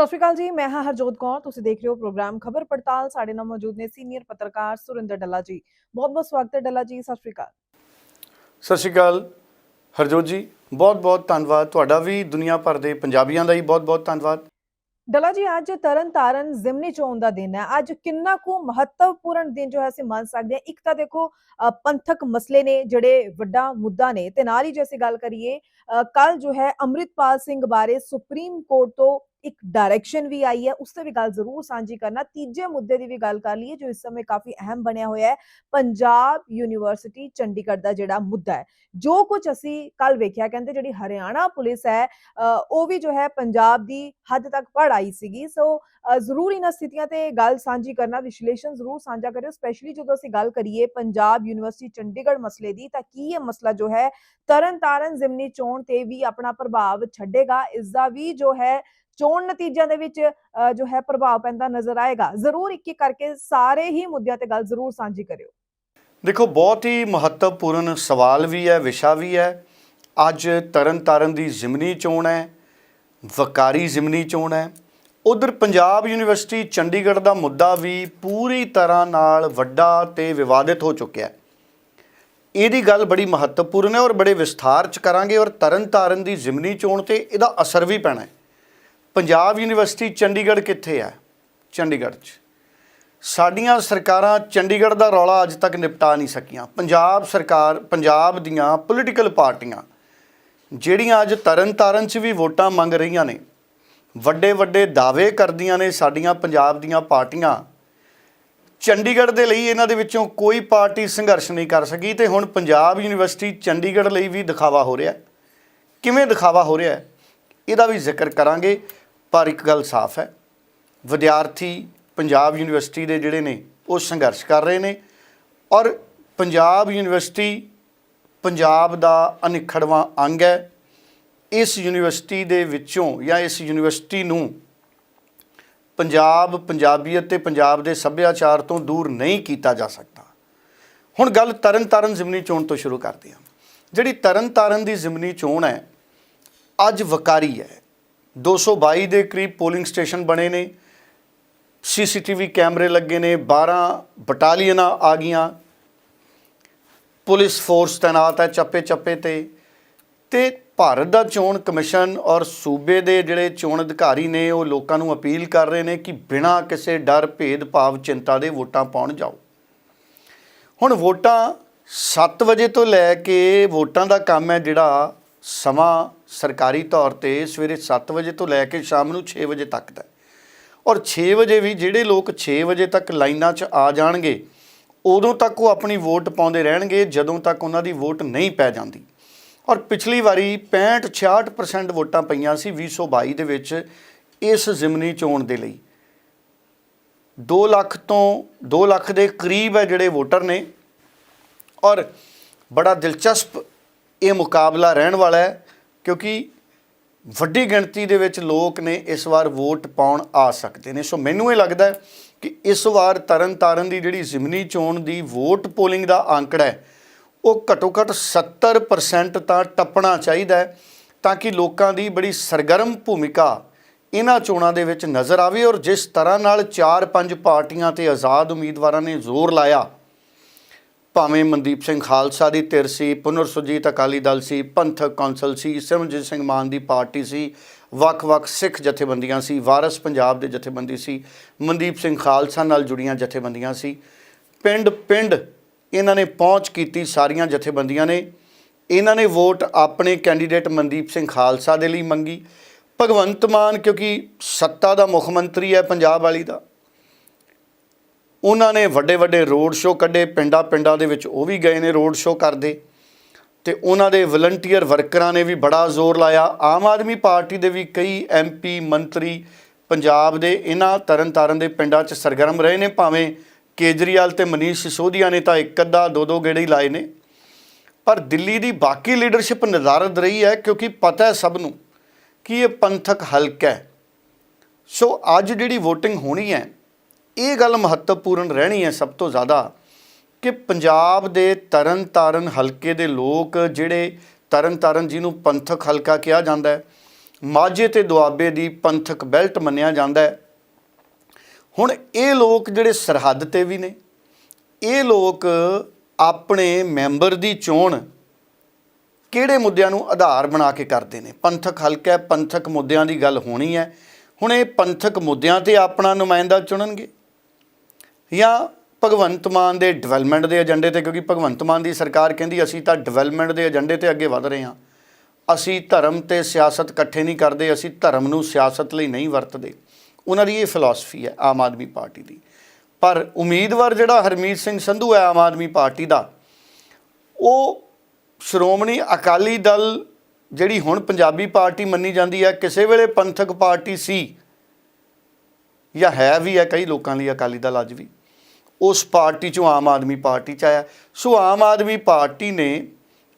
ਸਤਿ ਸ਼੍ਰੀ ਅਕਾਲ ਜੀ ਮੈਂ ਹਾਂ ਹਰਜੋਤ ਕੌਰ ਤੁਸੀਂ ਦੇਖ ਰਹੇ ਹੋ ਪ੍ਰੋਗਰਾਮ ਖਬਰ ਪੜਤਾਲ। ਸਾਡੇ ਨਾਲ ਮੌਜੂਦ ਨੇ ਸੀਨੀਅਰ ਪੱਤਰਕਾਰ ਸੁਰਿੰਦਰ ਡੱਲਾ ਜੀ। ਬਹੁਤ ਬਹੁਤ ਸਵਾਗਤ ਹੈ ਡੱਲਾ ਜੀ ਸਤਿ ਸ਼੍ਰੀ ਅਕਾਲ। ਸਤਿ ਸ਼੍ਰੀ ਅਕਾਲ ਹਰਜੋਤ ਜੀ ਬਹੁਤ ਬਹੁਤ ਧੰਨਵਾਦ। ਤੁਹਾਡਾ ਵੀ ਦੁਨੀਆ ਭਰ ਦੇ ਪੰਜਾਬੀਆਂ ਦਾ ਹੀ ਬਹੁਤ ਬਹੁਤ ਧੰਨਵਾਦ। ਡੱਲਾ ਜੀ ਅੱਜ ਤਰਨ ਤਾਰਨ ਜ਼ਿਮਨੀ ਚੋਣ ਦਾ ਦਿਨ ਹੈ। ਅੱਜ ਕਿੰਨਾ ਕੁ ਮਹੱਤਵਪੂਰਨ ਦਿਨ ਜੋ ਹੈ ਅਸੀਂ ਮੰਨ ਸਕਦੇ ਹਾਂ। ਇੱਕ ਤਾਂ ਦੇਖੋ ਪੰਥਕ ਮਸਲੇ ਨੇ ਜਿਹੜੇ ਵੱਡਾ ਮੁੱਦਾ ਨੇ। ਤੇ ਨਾਲ ਹੀ ਜੇ ਅਸੀਂ ਗੱਲ ਕਰੀਏ ਕੱਲ ਜੋ ਹੈ ਅੰਮ੍ਰਿਤਪਾਲ ਸਿੰਘ ਬਾਰੇ ਸੁਪਰੀਮ ਕੋਰਟ ਤੋਂ ਇੱਕ ਡਾਇਰੈਕਸ਼ਨ ਵੀ ਆਈ ਹੈ, ਉਸ ਤੇ ਵੀ ਗੱਲ ਜ਼ਰੂਰ ਸਾਂਝੀ ਕਰਨਾ। ਤੀਜੇ ਮੁੱਦੇ ਦੀ ਵੀ ਗੱਲ ਕਰ ਲਈਏ, ਜੋ ਇਸ ਸਮੇਂ ਕਾਫੀ ਅਹਿਮ ਬਣਿਆ ਹੋਇਆ ਹੈ, ਪੰਜਾਬ ਯੂਨੀਵਰਸਿਟੀ ਚੰਡੀਗੜ੍ਹ ਦਾ ਜਿਹੜਾ ਮੁੱਦਾ ਹੈ। ਜੋ ਕੁਝ ਅਸੀਂ ਕੱਲ ਵੇਖਿਆ, ਕਹਿੰਦੇ ਜਿਹੜੀ ਹਰਿਆਣਾ ਪੁਲਿਸ ਹੈ ਉਹ ਵੀ ਜੋ ਹੈ ਪੰਜਾਬ ਦੀ ਹੱਦ ਤੱਕ ਪੜ ਆਈ ਸੀਗੀ। ਸੋ ਜ਼ਰੂਰ ਇਹਨਾਂ ਸਥਿਤੀਆਂ ਤੇ ਗੱਲ ਸਾਂਝੀ ਕਰਨਾ, ਵਿਸ਼ਲੇਸ਼ਣ ਜ਼ਰੂਰ ਸਾਂਝਾ ਕਰਿਓ ਸਪੈਸ਼ਲੀ ਜਦੋਂ ਅਸੀਂ ਗੱਲ ਕਰੀਏ ਪੰਜਾਬ ਯੂਨੀਵਰਸਿਟੀ ਚੰਡੀਗੜ੍ਹ ਮਸਲੇ ਦੀ, ਤਾਂ ਕੀ ਇਹ ਮਸਲਾ ਜੋ ਹੈ ਤਰਨ ਤਾਰਨ ਜ਼ਿਮਨੀ ਚੋਣ ਤੇ ਵੀ ਆਪਣਾ ਪ੍ਰਭਾਵ ਛੱਡੇਗਾ, ਇਸ ਦਾ ਵੀ ਜੋ ਹੈ ਚੋਣ ਨਤੀਜਿਆਂ ਦੇ ਵਿੱਚ ਜੋ ਹੈ ਪ੍ਰਭਾਵ ਪੈਂਦਾ ਨਜ਼ਰ ਆਏਗਾ। ਜ਼ਰੂਰ ਇੱਕ ਇੱਕ ਕਰਕੇ ਸਾਰੇ ਹੀ ਮੁੱਦਿਆਂ ਤੇ ਗੱਲ ਜ਼ਰੂਰ ਸਾਂਝੀ ਕਰਿਓ। ਦੇਖੋ, ਬਹੁਤ ਹੀ ਮਹੱਤਵਪੂਰਨ ਸਵਾਲ ਵੀ ਹੈ, ਵਿਸ਼ਾ ਵੀ ਹੈ। ਅੱਜ ਤਰਨਤਾਰਨ ਦੀ ਜ਼ਿਮਨੀ ਚੋਣ ਹੈ, ਵਕਾਰੀ ਜ਼ਿਮਨੀ ਚੋਣ ਹੈ। ਉਧਰ ਪੰਜਾਬ ਯੂਨੀਵਰਸਿਟੀ ਚੰਡੀਗੜ੍ਹ ਦਾ ਮੁੱਦਾ ਵੀ ਪੂਰੀ ਤਰ੍ਹਾਂ ਨਾਲ ਵੱਡਾ ਤੇ ਵਿਵਾਦਿਤ ਹੋ ਚੁੱਕਿਆ ਹੈ। ਇਹਦੀ ਗੱਲ ਬੜੀ ਮਹੱਤਵਪੂਰਨ ਹੈ ਔਰ ਬੜੇ ਵਿਸਥਾਰ ਚ ਕਰਾਂਗੇ ਔਰ ਤਰਨਤਾਰਨ ਦੀ ਜ਼ਿਮਨੀ ਚੋਣ ਤੇ ਇਹਦਾ ਅਸਰ ਵੀ ਪੈਣਾ ਹੈ। ਪੰਜਾਬ ਯੂਨੀਵਰਸਿਟੀ ਚੰਡੀਗੜ੍ਹ ਕਿੱਥੇ ਹੈ? ਚੰਡੀਗੜ੍ਹ 'ਚ। ਸਾਡੀਆਂ ਸਰਕਾਰਾਂ ਚੰਡੀਗੜ੍ਹ ਦਾ ਰੌਲਾ ਅੱਜ ਤੱਕ ਨਿਪਟਾ ਨਹੀਂ ਸਕੀਆਂ। ਪੰਜਾਬ ਸਰਕਾਰ, ਪੰਜਾਬ ਦੀਆਂ ਪੋਲੀਟੀਕਲ ਪਾਰਟੀਆਂ, ਜਿਹੜੀਆਂ ਅੱਜ ਤਰਨਤਾਰਨ 'ਚ ਵੀ ਵੋਟਾਂ ਮੰਗ ਰਹੀਆਂ ਨੇ ਵੱਡੇ ਵੱਡੇ ਦਾਅਵੇ ਕਰਦੀਆਂ ਨੇ ਸਾਡੀਆਂ ਪੰਜਾਬ ਦੀਆਂ ਪਾਰਟੀਆਂ। ਚੰਡੀਗੜ੍ਹ ਦੇ ਲਈ ਇਹਨਾਂ ਦੇ ਵਿੱਚੋਂ ਕੋਈ ਪਾਰਟੀ ਸੰਘਰਸ਼ ਨਹੀਂ ਕਰ ਸਕੀ ਤੇ ਹੁਣ ਪੰਜਾਬ ਯੂਨੀਵਰਸਿਟੀ ਚੰਡੀਗੜ੍ਹ ਲਈ ਵੀ ਦਿਖਾਵਾ ਹੋ ਰਿਹਾ ਕਿਵੇਂ ਦਿਖਾਵਾ ਹੋ ਰਿਹਾ ਇਹਦਾ ਵੀ ਜ਼ਿਕਰ ਕਰਾਂਗੇ। ਪਰ ਇੱਕ ਗੱਲ ਸਾਫ਼ ਹੈ, ਵਿਦਿਆਰਥੀ ਪੰਜਾਬ ਯੂਨੀਵਰਸਿਟੀ ਦੇ ਜਿਹੜੇ ਨੇ, ਉਹ ਸੰਘਰਸ਼ ਕਰ ਰਹੇ ਨੇ ਔਰ ਪੰਜਾਬ ਯੂਨੀਵਰਸਿਟੀ ਪੰਜਾਬ ਦਾ ਅਨਿਖੜਵਾਂ ਅੰਗ ਹੈ। ਇਸ ਯੂਨੀਵਰਸਿਟੀ ਦੇ ਵਿੱਚੋਂ ਜਾਂ ਇਸ ਯੂਨੀਵਰਸਿਟੀ ਨੂੰ ਪੰਜਾਬ, ਪੰਜਾਬੀਅਤ ਤੇ ਪੰਜਾਬ ਦੇ ਸੱਭਿਆਚਾਰ ਤੋਂ ਦੂਰ ਨਹੀਂ ਕੀਤਾ ਜਾ ਸਕਦਾ। ਹੁਣ ਗੱਲ ਤਰਨਤਾਰਨ ਜ਼ਿਮਨੀ ਚੋਣ ਤੋਂ ਸ਼ੁਰੂ ਕਰਦੇ ਹਾਂ। ਜਿਹੜੀ ਤਰਨਤਾਰਨ ਦੀ ਜ਼ਿਮਨੀ ਚੋਣ ਹੈ, ਅੱਜ ਵਕਾਰੀ ਹੈ। 222 ਦੇ ਕਰੀਬ ਪੋਲਿੰਗ ਸਟੇਸ਼ਨ ਬਣੇ ਨੇ। ਸੀਸੀਟੀਵੀ ਕੈਮਰੇ ਲੱਗੇ ਨੇ 12 ਬਟਾਲੀਅਨਾਂ ਆ ਗਈਆਂ। ਪੁਲਿਸ ਫੋਰਸ ਤੈਨਾਤ ਹੈ ਚੱਪੇ ਚੱਪੇ ਤੇ। ਤੇ ਭਾਰਤ ਦਾ ਚੋਣ ਕਮਿਸ਼ਨ ਔਰ ਸੂਬੇ ਦੇ ਜਿਹੜੇ ਚੋਣ ਅਧਿਕਾਰੀ ਨੇ, ਉਹ ਲੋਕਾਂ ਨੂੰ ਅਪੀਲ ਕਰ ਰਹੇ ਨੇ ਕਿ ਬਿਨਾਂ ਕਿਸੇ ਡਰ ਭੇਦਭਾਵ ਚਿੰਤਾ ਦੇ ਵੋਟਾਂ ਪਾਉਣ ਜਾਓ। ਹੁਣ ਵੋਟਾਂ 7 ਵਜੇ ਤੋਂ ਲੈ ਕੇ ਵੋਟਾਂ ਦਾ ਕੰਮ ਹੈ ਜਿਹੜਾ ਸਮਾਂ ਸਰਕਾਰੀ ਤੌਰ ਤੇ ਸਵੇਰੇ 7 ਵਜੇ ਤੋਂ ਲੈ ਕੇ ਸ਼ਾਮ ਨੂੰ 6 ਵਜੇ ਤੱਕ ਦਾ ਔਰ 6 ਵਜੇ ਵੀ ਜਿਹੜੇ ਲੋਕ 6 ਵਜੇ ਤੱਕ ਲਾਈਨਾਂ 'ਚ ਆ ਜਾਣਗੇ, ਉਦੋਂ ਤੱਕ ਉਹ ਆਪਣੀ ਵੋਟ ਪਾਉਂਦੇ ਰਹਿਣਗੇ, ਜਦੋਂ ਤੱਕ ਉਹਨਾਂ ਦੀ ਵੋਟ ਨਹੀਂ ਪੈ ਜਾਂਦੀ। ਔਰ ਪਿਛਲੀ ਵਾਰੀ 65 66% ਵੋਟਾਂ ਪਈਆਂ ਸੀ 2022 ਦੇ ਵਿੱਚ ਇਸ ਜ਼ਿਮਨੀ ਚੋਣ ਦੇ ਲਈ। 2 ਲੱਖ ਤੋਂ 2 ਲੱਖ ਦੇ ਕਰੀਬ ਹੈ ਜਿਹੜੇ ਵੋਟਰ ਨੇ। ਔਰ ਬੜਾ ਦਿਲਚਸਪ ਇਹ ਮੁਕਾਬਲਾ ਰਹਿਣ ਵਾਲਾ ਹੈ। ਕਿਉਂਕਿ ਵੱਡੀ ਗਿਣਤੀ ਦੇ ਵਿੱਚ ਲੋਕ ਨੇ ਇਸ ਵਾਰ ਵੋਟ ਪਾਉਣ ਆ ਸਕਦੇ ਨੇ। ਸੋ ਮੈਨੂੰ ਇਹ ਲੱਗਦਾ ਕਿ ਇਸ ਵਾਰ ਤਰਨਤਾਰਨ ਦੀ ਜਿਹੜੀ ਜ਼ਿਮਨੀ ਚੋਣ ਦੀ ਵੋਟ ਪੋਲਿੰਗ ਦਾ ਅੰਕੜਾ ਹੈ, ਉਹ ਘੱਟੋ ਘੱਟ 70% ਤਾਂ ਟੱਪਣਾ ਚਾਹੀਦਾ ਹੈ ਤਾਂ ਕਿ ਲੋਕਾਂ ਦੀ ਬੜੀ ਸਰਗਰਮ ਭੂਮਿਕਾ ਇਹਨਾਂ ਚੋਣਾਂ ਦੇ ਵਿੱਚ ਨਜ਼ਰ ਆਵੇ ਔਰ ਜਿਸ ਤਰ੍ਹਾਂ ਨਾਲ 4-5 ਪਾਰਟੀਆਂ ਤੇ ਆਜ਼ਾਦ ਉਮੀਦਵਾਰਾਂ ਨੇ ਜ਼ੋਰ ਲਾਇਆ ਭਾਵੇਂ ਮਨਦੀਪ ਸਿੰਘ ਖਾਲਸਾ ਦੀ ਧਿਰ ਸੀ, ਪੁਨਰ ਸੁਰਜੀਤ ਅਕਾਲੀ ਦਲ ਸੀ ਪੰਥਕ ਕੌਂਸਲ ਸੀ ਸਿਮਰਜੀਤ ਸਿੰਘ ਮਾਨ ਦੀ ਪਾਰਟੀ ਸੀ, ਵੱਖ-ਵੱਖ ਸਿੱਖ ਜਥੇਬੰਦੀਆਂ ਸੀ, ਵਾਰਸ ਪੰਜਾਬ ਦੇ ਜਥੇਬੰਦੀ ਸੀ, ਮਨਦੀਪ ਸਿੰਘ ਖਾਲਸਾ ਨਾਲ ਜੁੜੀਆਂ ਜਥੇਬੰਦੀਆਂ ਸੀ। ਪਿੰਡ-ਪਿੰਡ ਇਹਨਾਂ ਨੇ ਪਹੁੰਚ ਕੀਤੀ ਸਾਰੀਆਂ ਜਥੇਬੰਦੀਆਂ ਨੇ। ਇਹਨਾਂ ਨੇ ਵੋਟ ਆਪਣੇ ਕੈਂਡੀਡੇਟ ਮਨਦੀਪ ਸਿੰਘ ਖਾਲਸਾ ਦੇ ਲਈ ਮੰਗੀ। ਭਗਵੰਤ ਮਾਨ ਕਿਉਂਕਿ ਸੱਤਾ ਦਾ ਮੁੱਖ ਮੰਤਰੀ ਹੈ, ਪੰਜਾਬ ਵਾਲੀ ਦਾ। ਉਹਨਾਂ ਨੇ ਵੱਡੇ ਵੱਡੇ ਰੋਡ ਸ਼ੋਅ ਕੱਢੇ, ਪਿੰਡਾਂ ਪਿੰਡਾਂ ਦੇ ਵਿੱਚ ਉਹ ਵੀ ਗਏ ਨੇ ਰੋਡ ਸ਼ੋਅ ਕਰਦੇ। ਤੇ ਉਹਨਾਂ ਦੇ ਵਲੰਟੀਅਰ ਵਰਕਰਾਂ ਨੇ ਵੀ ਬੜਾ ਜ਼ੋਰ ਲਾਇਆ। ਆਮ ਆਦਮੀ ਪਾਰਟੀ ਦੇ ਵੀ ਕਈ ਐਮਪੀ ਮੰਤਰੀ ਪੰਜਾਬ ਦੇ ਇਹਨਾਂ ਤਰਨਤਾਰਨ ਦੇ ਪਿੰਡਾਂ 'ਚ ਸਰਗਰਮ ਰਹੇ ਨੇ। ਭਾਵੇਂ ਕੇਜਰੀਵਾਲ ਤੇ ਮਨੀਸ਼ ਸਿਸੋਦੀਆ ਨੇ ਤਾਂ ਇੱਕ ਅੱਧਾ, ਦੋ ਦੋ ਗੇੜੇ ਹੀ ਲਾਏ ਨੇ। ਪਰ ਦਿੱਲੀ ਦੀ ਬਾਕੀ ਲੀਡਰਸ਼ਿਪ ਨਜ਼ਾਰਦ ਰਹੀ ਹੈ ਕਿਉਂਕਿ ਪਤਾ ਹੈ ਸਭ ਨੂੰ ਕਿ ਇਹ ਪੰਥਕ ਹਲਕਾ ਹੈ। ਸੋ ਅੱਜ ਜਿਹੜੀ VOTING ਹੋਣੀ ਹੈ ਇਹ ਗੱਲ ਮਹੱਤਵਪੂਰਨ ਰਹਿਣੀ ਹੈ ਸਭ ਤੋਂ ਜ਼ਿਆਦਾ ਕਿ ਪੰਜਾਬ ਦੇ ਤਰਨ ਤਾਰਨ ਹਲਕੇ ਦੇ ਲੋਕ ਜਿਹੜੇ ਤਰਨ ਤਾਰਨ ਜਿਹਨੂੰ ਪੰਥਕ ਹਲਕਾ ਕਿਹਾ ਜਾਂਦਾ ਹੈ, ਮਾਝੇ ਤੇ ਦੁਆਬੇ ਦੀ ਪੰਥਕ ਬੈਲਟ ਮੰਨਿਆ ਜਾਂਦਾ ਹੈ। ਹੁਣ ਇਹ ਲੋਕ ਜਿਹੜੇ ਸਰਹੱਦ ਤੇ ਵੀ ਨੇ, ਇਹ ਲੋਕ ਆਪਣੇ ਮੈਂਬਰ ਦੀ ਚੋਣ ਕਿਹੜੇ ਮੁੱਦਿਆਂ ਨੂੰ ਆਧਾਰ ਬਣਾ ਕੇ ਕਰਦੇ ਨੇ? ਪੰਥਕ ਹਲਕਾ ਪੰਥਕ ਮੁੱਦਿਆਂ ਦੀ ਗੱਲ ਹੋਣੀ ਹੈ। ਹੁਣ ਇਹ ਪੰਥਕ ਮੁੱਦਿਆਂ ਤੇ ਆਪਣਾ ਨੁਮਾਇੰਦਾ ਚੁਣਨਗੇ। ਜਾਂ ਭਗਵੰਤ ਮਾਨ ਦੇ ਡਿਵੈਲਪਮੈਂਟ ਦੇ ਏਜੰਡੇ ਤੇ, ਕਿਉਂਕਿ ਭਗਵੰਤ ਮਾਨ ਦੀ ਸਰਕਾਰ ਕਹਿੰਦੀ ਅਸੀਂ ਤਾਂ ਡਿਵੈਲਪਮੈਂਟ ਦੇ ਏਜੰਡੇ ਤੇ ਅੱਗੇ ਵਧ ਰਹੇ ਹਾਂ। ਅਸੀਂ ਧਰਮ ਤੇ ਸਿਆਸਤ ਇਕੱਠੇ ਨਹੀਂ ਕਰਦੇ, ਅਸੀਂ ਧਰਮ ਨੂੰ ਸਿਆਸਤ ਲਈ ਨਹੀਂ ਵਰਤਦੇ। ਉਹਨਾਂ ਦੀ ਇਹ ਫਿਲਾਸਫੀ ਹੈ ਆਮ ਆਦਮੀ ਪਾਰਟੀ ਦੀ। ਪਰ ਉਮੀਦਵਾਰ ਜਿਹੜਾ ਹਰਮੀਤ ਸਿੰਘ ਸੰਧੂ ਹੈ ਆਮ ਆਦਮੀ ਪਾਰਟੀ ਦਾ, ਉਹ ਸ਼੍ਰੋਮਣੀ ਅਕਾਲੀ ਦਲ ਜਿਹੜੀ ਹੁਣ ਪੰਜਾਬੀ ਪਾਰਟੀ ਮੰਨੀ ਜਾਂਦੀ ਹੈ, ਕਿਸੇ ਵੇਲੇ ਪੰਥਕ ਪਾਰਟੀ ਸੀ ਜਾਂ ਹੈ ਵੀ ਹੈ ਕਈ ਲੋਕਾਂ ਲਈ ਅਕਾਲੀ ਦਲ ਅੱਜ ਵੀ। ਉਸ ਪਾਰਟੀ ਚੋਂ ਆਮ ਆਦਮੀ ਪਾਰਟੀ ਚ ਆਇਆ। ਸੋ ਆਮ ਆਦਮੀ ਪਾਰਟੀ ਨੇ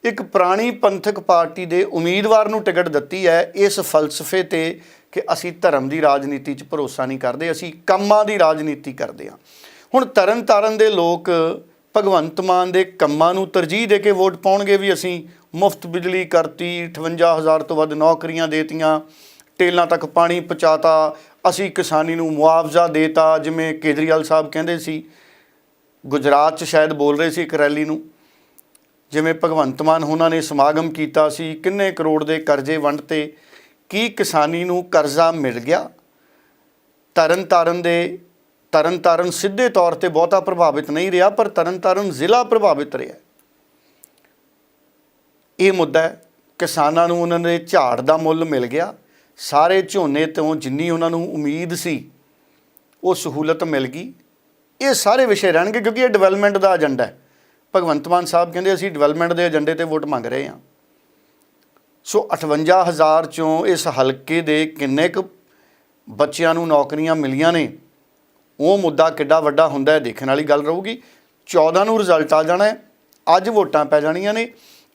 ਇੱਕ ਪੁਰਾਣੀ ਪੰਥਕ ਪਾਰਟੀ ਦੇ ਉਮੀਦਵਾਰ ਨੂੰ ਟਿਕਟ ਦਿੱਤੀ ਹੈ ਇਸ ਫਲਸਫੇ ਤੇ ਕਿ ਅਸੀਂ ਧਰਮ ਦੀ ਰਾਜਨੀਤੀ 'ਚ ਭਰੋਸਾ ਨਹੀਂ ਕਰਦੇ, ਅਸੀਂ ਕੰਮਾਂ ਦੀ ਰਾਜਨੀਤੀ ਕਰਦੇ ਹਾਂ। ਹੁਣ ਤਰਨ ਤਾਰਨ ਦੇ ਲੋਕ ਭਗਵੰਤ ਮਾਨ ਦੇ ਕੰਮਾਂ ਨੂੰ ਤਰਜੀਹ ਦੇ ਕੇ ਵੋਟ ਪਾਉਣਗੇ ਵੀ ਅਸੀਂ ਮੁਫਤ ਬਿਜਲੀ ਕਰਤੀ 58000 ਤੋਂ ਵੱਧ ਨੌਕਰੀਆਂ ਦੇਤੀਆਂ, ਟੇਲਾਂ ਤੱਕ ਪਾਣੀ ਪਹੁੰਚਾਤਾ, ਅਸੀਂ ਕਿਸਾਨੀ ਨੂੰ ਮੁਆਵਜ਼ਾ ਦੇਤਾ, ਜਿਵੇਂ ਕੇਜਰੀਵਾਲ ਸਾਹਿਬ ਕਹਿੰਦੇ ਸੀ ਗੁਜਰਾਤ 'ਚ ਸ਼ਾਇਦ ਬੋਲ ਰਹੇ ਸੀ ਇੱਕ ਰੈਲੀ ਨੂੰ, ਜਿਵੇਂ ਭਗਵੰਤ ਮਾਨ ਉਹਨਾਂ ਨੇ ਸਮਾਗਮ ਕੀਤਾ ਸੀ, ਕਿੰਨੇ ਕਰੋੜ ਦੇ ਕਰਜ਼ੇ ਵੰਡ 'ਤੇ ਕੀ ਕਿਸਾਨੀ ਨੂੰ ਕਰਜ਼ਾ ਮਿਲ ਗਿਆ? ਤਰਨ ਤਾਰਨ ਦੇ ਤਰਨ ਤਾਰਨ ਸਿੱਧੇ ਤੌਰ ਤੇ ਬਹੁਤਾ ਪ੍ਰਭਾਵਿਤ ਨਹੀਂ ਰਿਹਾ, ਪਰ ਤਰਨ ਤਾਰਨ ਜ਼ਿਲ੍ਹਾ ਪ੍ਰਭਾਵਿਤ ਰਿਹਾ ਇਹ ਮੁੱਦਾ ਹੈ, ਕਿਸਾਨਾਂ ਨੂੰ ਉਹਨਾਂ ਦੇ ਝਾੜ ਦਾ ਮੁੱਲ ਮਿਲ ਗਿਆ, ਸਾਰੇ ਝੋਨੇ ਤੋਂ ਜਿੰਨੀ ਉਹਨਾਂ ਨੂੰ ਉਮੀਦ ਸੀ, ਉਹ ਸਹੂਲਤ ਮਿਲ ਗਈ। ਇਹ ਸਾਰੇ ਵਿਸ਼ੇ ਰਹਿਣਗੇ ਕਿਉਂਕਿ ਇਹ ਡਿਵੈਲਪਮੈਂਟ ਦਾ ਏਜੰਡਾ ਹੈ। ਭਗਵੰਤ ਮਾਨ ਸਾਹਿਬ ਕਹਿੰਦੇ ਅਸੀਂ ਡਿਵੈਲਪਮੈਂਟ ਦੇ ਏਜੰਡੇ ਤੇ ਵੋਟ ਮੰਗ ਰਹੇ ਹਾਂ। ਸੋ 58000 ਚੋਂ ਇਸ ਹਲਕੇ ਦੇ ਕਿੰਨੇ ਕੁ ਬੱਚਿਆਂ ਨੂੰ ਨੌਕਰੀਆਂ ਮਿਲੀਆਂ ਨੇ, ਉਹ ਮੁੱਦਾ ਕਿੱਡਾ ਵੱਡਾ ਹੁੰਦਾ ਹੈ ਦੇਖਣ ਵਾਲੀ ਗੱਲ ਰਹੂਗੀ। 14 ਨੂੰ ਰਿਜ਼ਲਟ ਆ ਜਾਣਾ ਹੈ, ਅੱਜ ਵੋਟਾਂ ਪੈ ਜਾਣੀਆਂ ਨੇ।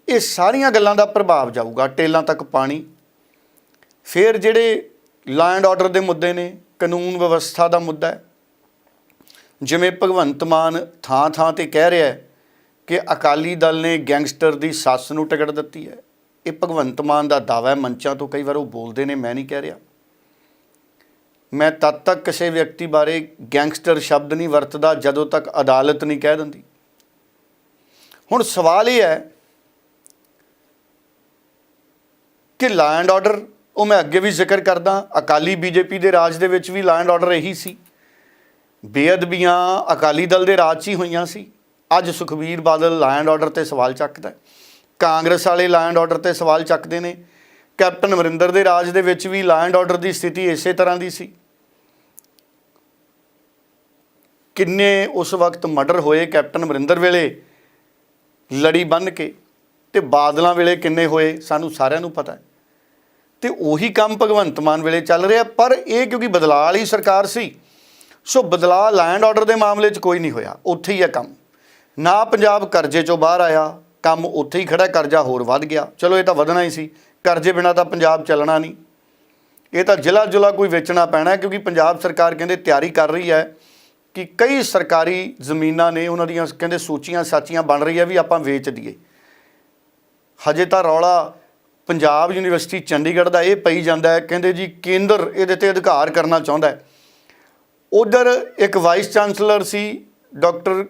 ਇਹ ਸਾਰੀਆਂ ਗੱਲਾਂ ਦਾ ਪ੍ਰਭਾਵ ਜਾਊਗਾ, ਟੇਲਾਂ ਤੱਕ ਪਾਣੀ। ਫਿਰ ਜਿਹੜੇ ਲੈਂਡ ਐਂਡ ਆਰਡਰ ਦੇ ਮੁੱਦੇ ਨੇ, ਕਾਨੂੰਨ ਵਿਵਸਥਾ ਦਾ ਮੁੱਦਾ ਹੈ। ਜਿਵੇਂ ਭਗਵੰਤ ਮਾਨ ਥਾਂ ਥਾਂ ਤੇ ਕਹਿ ਰਿਹਾ ਹੈ ਕਿ ਅਕਾਲੀ ਦਲ ਨੇ ਗੈਂਗਸਟਰ ਦੀ ਸੱਸ ਨੂੰ ਟਿਕਟ ਦਿੱਤੀ ਹੈ। ਇਹ ਭਗਵੰਤ ਮਾਨ ਦਾ ਦਾਅਵਾ ਹੈ, ਮੰਚਾਂ ਤੋਂ ਕਈ ਵਾਰ ਉਹ ਬੋਲਦੇ ਨੇ, ਮੈਂ ਨਹੀਂ ਕਹਿ ਰਿਹਾ। ਮੈਂ ਤਦ ਤੱਕ ਕਿਸੇ ਵਿਅਕਤੀ ਬਾਰੇ ਗੈਂਗਸਟਰ ਸ਼ਬਦ ਨਹੀਂ ਵਰਤਦਾ, ਜਦੋਂ ਤੱਕ ਅਦਾਲਤ ਨਹੀਂ ਕਹਿ ਦਿੰਦੀ। ਹੁਣ ਸਵਾਲ ਇਹ ਹੈ ਕਿ ਲਾਅ ਐਂਡ ਆਰਡਰ ਉਹ ਮੈਂ ਅੱਗੇ ਵੀ ਜ਼ਿਕਰ ਕਰਦਾ, ਅਕਾਲੀ ਬੀਜੇਪੀ ਦੇ ਰਾਜ ਦੇ ਵਿੱਚ ਵੀ ਲਾਅ ਐਂਡ ਆਰਡਰ ਇਹੀ ਸੀ। ਬੇਅਦਬੀਆਂ ਅਕਾਲੀ ਦਲ ਦੇ ਰਾਜ 'ਚ ਹੀ ਹੋਈਆਂ ਸੀ। ਅੱਜ Sukhbir Badal law and order ਤੇ ਸਵਾਲ ਚੱਕਦਾ ਕਾਂਗਰਸ ਵਾਲੇ ਲਾਅ ਐਂਡ ਆਰਡਰ ਤੇ ਸਵਾਲ ਚੱਕਦੇ ਨੇ। ਕੈਪਟਨ ਅਮਰਿੰਦਰ ਦੇ ਰਾਜ ਦੇ ਵਿੱਚ ਵੀ ਲਾਅ ਐਂਡ ਆਰਡਰ ਦੀ ਸਥਿਤੀ ਇਸੇ ਤਰ੍ਹਾਂ ਦੀ ਸੀ। ਕਿੰਨੇ ਉਸ ਵਕਤ ਮਰਡਰ ਹੋਏ ਕੈਪਟਨ ਅਮਰਿੰਦਰ ਵੇਲੇ? ਲੜੀ ਬੰਨ ਕੇ ਤੇ ਬਾਦਲਾਂ ਵੇਲੇ ਕਿੰਨੇ ਹੋਏ, ਸਾਨੂੰ ਸਾਰਿਆਂ ਨੂੰ ਪਤਾ ਹੈ। ਤੇ ਉਹੀ ਕੰਮ ਭਗਵੰਤ ਮਾਨ ਵੇਲੇ ਚੱਲ ਰਿਹਾ, ਪਰ ਇਹ ਕਿਉਂਕਿ ਬਦਲਾਅ ਵਾਲੀ ਸਰਕਾਰ ਸੀ ਸੋ ਬਦਲਾਅ ਲੈਂਡ ਆਰਡਰ ਦੇ ਮਾਮਲੇ 'ਚ ਕੋਈ ਨਹੀਂ ਹੋਇਆ, ਉੱਥੇ ਹੀ ਹੈ ਕੰਮ। ਨਾ ਪੰਜਾਬ ਕਰਜ਼ੇ 'ਚੋਂ ਬਾਹਰ ਆਇਆ, ਕੰਮ ਉੱਥੇ ਹੀ ਖੜਾ ਕਰਜ਼ਾ ਹੋਰ ਵੱਧ ਗਿਆ। ਚਲੋ ਇਹ ਤਾਂ ਵਧਣਾ ਹੀ ਸੀ, ਕਰਜ਼ੇ ਬਿਨਾ ਤਾਂ ਪੰਜਾਬ ਚੱਲਣਾ ਨਹੀਂ। ਇਹ ਤਾਂ ਜ਼ਿਲ੍ਹਾ ਜ਼ਿਲ੍ਹਾ ਕੋਈ ਵੇਚਣਾ ਪੈਣਾ ਕਿਉਂਕਿ ਪੰਜਾਬ ਸਰਕਾਰ ਕਹਿੰਦੇ ਤਿਆਰੀ ਕਰ ਰਹੀ ਹੈ ਕਿ ਕਈ ਸਰਕਾਰੀ ਜ਼ਮੀਨਾਂ ਨੇ ਉਹਨਾਂ ਦੀਆਂ ਕਹਿੰਦੇ ਸੂਚੀਆਂ ਸਾਚੀਆਂ ਬਣ ਰਹੀ ਹੈ ਵੀ ਆਪਾਂ ਵੇਚ ਦਈਏ। ਹਜੇ ਤਾਂ ਰੌਲਾ ਪੰਜਾਬ ਯੂਨੀਵਰਸਿਟੀ ਚੰਡੀਗੜ੍ਹ ਦਾ ਇਹ ਪਈ ਜਾਂਦਾ ਹੈ, ਕਹਿੰਦੇ ਜੀ ਕੇਂਦਰ ਇਹਦੇ ਤੇ ਅਧਿਕਾਰ ਕਰਨਾ ਚਾਹੁੰਦਾ ਹੈ। ਉਧਰ ਇੱਕ ਵਾਈਸ ਚਾਂਸਲਰ ਸੀ, ਡਾਕਟਰ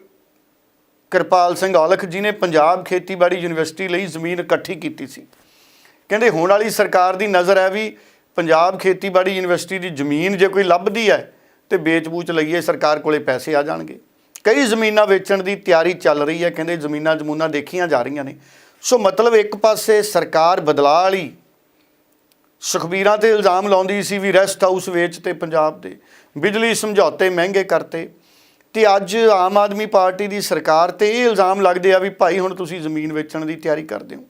ਕਿਰਪਾਲ ਸਿੰਘ ਔਲਖ ਜੀ ਨੇ ਪੰਜਾਬ ਖੇਤੀਬਾੜੀ ਯੂਨੀਵਰਸਿਟੀ ਲਈ ਜ਼ਮੀਨ ਇਕੱਠੀ ਕੀਤੀ ਸੀ। ਕਹਿੰਦੇ ਹੁਣ ਵਾਲੀ ਸਰਕਾਰ ਦੀ ਨਜ਼ਰ ਹੈ ਵੀ ਪੰਜਾਬ ਖੇਤੀਬਾੜੀ ਯੂਨੀਵਰਸਿਟੀ ਦੀ ਜ਼ਮੀਨ ਜੇ ਕੋਈ ਲੱਭਦੀ ਹੈ ਤੇ ਵੇਚ-ਬੂਚ ਲਈਏ, ਸਰਕਾਰ ਕੋਲੇ ਪੈਸੇ ਆ ਜਾਣਗੇ। ਕਈ ਜ਼ਮੀਨਾਂ ਵੇਚਣ ਦੀ ਤਿਆਰੀ ਚੱਲ ਰਹੀ ਹੈ, ਕਹਿੰਦੇ ਜ਼ਮੀਨਾਂ ਜਮੂਨਾਂ ਦੇਖੀਆਂ ਜਾ ਰਹੀਆਂ ਨੇ। ਸੋ ਮਤਲਬ ਇੱਕ ਪਾਸੇ ਸਰਕਾਰ ਬਦਲਾਅ ਵਾਲੀ ਸੁਖਬੀਰਾਂ ਤੇ ਇਲਜ਼ਾਮ ਲਾਉਂਦੀ ਸੀ ਵੀ ਰੈਸਟ ਹਾਊਸ ਵੇਚ ਵੇਚਤੇ ਪੰਜਾਬ ਦੇ। ਬਿਜਲੀ ਸਮਝੌਤੇ ਮਹਿੰਗੇ ਕਰਤੇ। ਤੇ ਅੱਜ ਆਮ ਆਦਮੀ ਪਾਰਟੀ ਦੀ ਸਰਕਾਰ ਤੇ ਇਹ ਇਲਜ਼ਾਮ ਲੱਗਦੇ ਆ ਵੀ ਭਾਈ ਹੁਣ ਤੁਸੀਂ ਜ਼ਮੀਨ ਵੇਚਣ ਦੀ ਤਿਆਰੀ ਕਰਦੇ ਹੋ।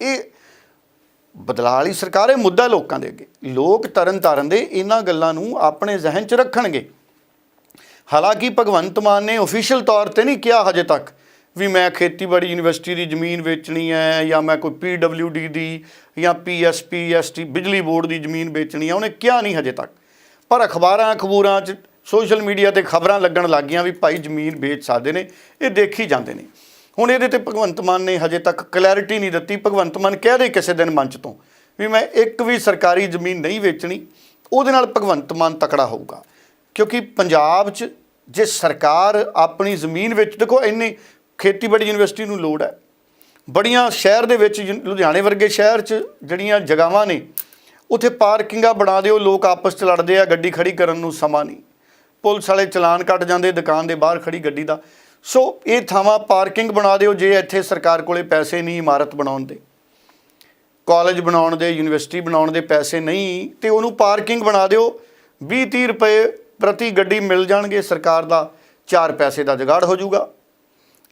ਇਹ ਬਦਲਾਅ ਵਾਲੀ ਸਰਕਾਰ ਇਹ ਮੁੱਦਾ ਲੋਕਾਂ ਦੇ ਅੱਗੇ। ਲੋਕ ਤਰਨ ਤਾਰਨ ਦੇ ਇਹਨਾਂ ਗੱਲਾਂ ਨੂੰ ਆਪਣੇ ਜ਼ਿਹਨ 'ਚ ਰੱਖਣਗੇ। ਹਾਲਾਂਕਿ ਭਗਵੰਤ ਮਾਨ ਨੇ ਅਫੀਸ਼ੀਅਲ ਤੌਰ ਤੇ ਨਹੀਂ ਕਿਹਾ ਹਜੇ ਤੱਕ ਵੀ ਮੈਂ ਖੇਤੀਬਾੜੀ ਯੂਨੀਵਰਸਿਟੀ ਦੀ ਜ਼ਮੀਨ ਵੇਚਣੀ ਹੈ ਜਾਂ ਮੈਂ ਕੋਈ ਪੀਡਬਲਯੂਡੀ ਦੀ ਜਾਂ ਪੀਐਸਪੀਐਸਟੀ ਬਿਜਲੀ ਬੋਰਡ ਦੀ ਜ਼ਮੀਨ ਵੇਚਣੀ ਹੈ, ਉਹਨੇ ਕਿਹਾ ਨਹੀਂ ਹਜੇ ਤੱਕ। ਪਰ ਅਖਬਾਰਾਂ ਅਖਬੂਰਾਂ 'ਚ ਸੋਸ਼ਲ ਮੀਡੀਆ ਤੇ ਖਬਰਾਂ ਲੱਗਣ ਲੱਗੀਆਂ ਵੀ ਭਾਈ ਜ਼ਮੀਨ ਵੇਚ ਸਕਦੇ ਨੇ, ਇਹ ਦੇਖੀ ਜਾਂਦੇ ਨੇ। ਹੁਣ ਇਹਦੇ ਤੇ ਭਗਵੰਤ ਮਾਨ ਨੇ ਹਜੇ ਤੱਕ ਕਲੈਰਿਟੀ ਨਹੀਂ ਦਿੱਤੀ ਭਗਵੰਤ ਮਾਨ ਕਹਿ ਦੇ ਕਿਸੇ ਦਿਨ ਮੰਚ ਤੋਂ ਵੀ ਮੈਂ ਇੱਕ ਵੀ ਸਰਕਾਰੀ ਜ਼ਮੀਨ ਨਹੀਂ ਵੇਚਣੀ, ਉਹਦੇ ਨਾਲ ਭਗਵੰਤ ਮਾਨ ਤਕੜਾ ਹੋਊਗਾ। ਕਿਉਂਕਿ ਪੰਜਾਬ 'ਚ ਜੇ ਸਰਕਾਰ ਆਪਣੀ ਜ਼ਮੀਨ ਵਿੱਚ, ਦੇਖੋ ਇੰਨੀ ਖੇਤੀਬਾੜੀ ਯੂਨੀਵਰਸਿਟੀ ਨੂੰ ਲੋੜ ਹੈ। ਬੜੀਆਂ ਸ਼ਹਿਰ ਦੇ ਵਿੱਚ ਯੂ- ਲੁਧਿਆਣੇ ਵਰਗੇ ਸ਼ਹਿਰ 'ਚ ਜਿਹੜੀਆਂ ਜਗ੍ਹਾਵਾਂ ਨੇ ਉੱਥੇ ਪਾਰਕਿੰਗਾਂ ਬਣਾ ਦਿਓ, ਲੋਕ ਆਪਸ 'ਚ ਲੜਦੇ ਆ, ਗੱਡੀ ਖੜੀ ਕਰਨ ਨੂੰ ਸਮਾਂ ਨਹੀਂ। ਪੁਲਿਸ ਵਾਲੇ ਚਲਾਨ ਕੱਟ ਜਾਂਦੇ, ਦੁਕਾਨ ਦੇ ਬਾਹਰ ਖੜੀ ਗੱਡੀ ਦਾ। ਸੋ ਇਹ ਥਾਵਾਂ ਪਾਰਕਿੰਗ ਬਣਾ ਦਿਓ, ਜੇ ਇੱਥੇ ਸਰਕਾਰ ਕੋਲੇ ਪੈਸੇ ਨਹੀਂ ਇਮਾਰਤ ਬਣਾਉਣ ਦੇ। ਕਾਲਜ ਬਣਾਉਣ ਦੇ, ਯੂਨੀਵਰਸਿਟੀ ਬਣਾਉਣ ਦੇ ਪੈਸੇ ਨਹੀਂ, ਤੇ ਉਹਨੂੰ ਪਾਰਕਿੰਗ ਬਣਾ ਦਿਓ। 20 30 ਰੁਪਏ ਪ੍ਰਤੀ ਗੱਡੀ ਮਿਲ ਜਾਣਗੇ, ਸਰਕਾਰ ਦਾ 4 ਪੈਸੇ ਦਾ ਜਗਾੜ ਹੋ ਜਾਊਗਾ।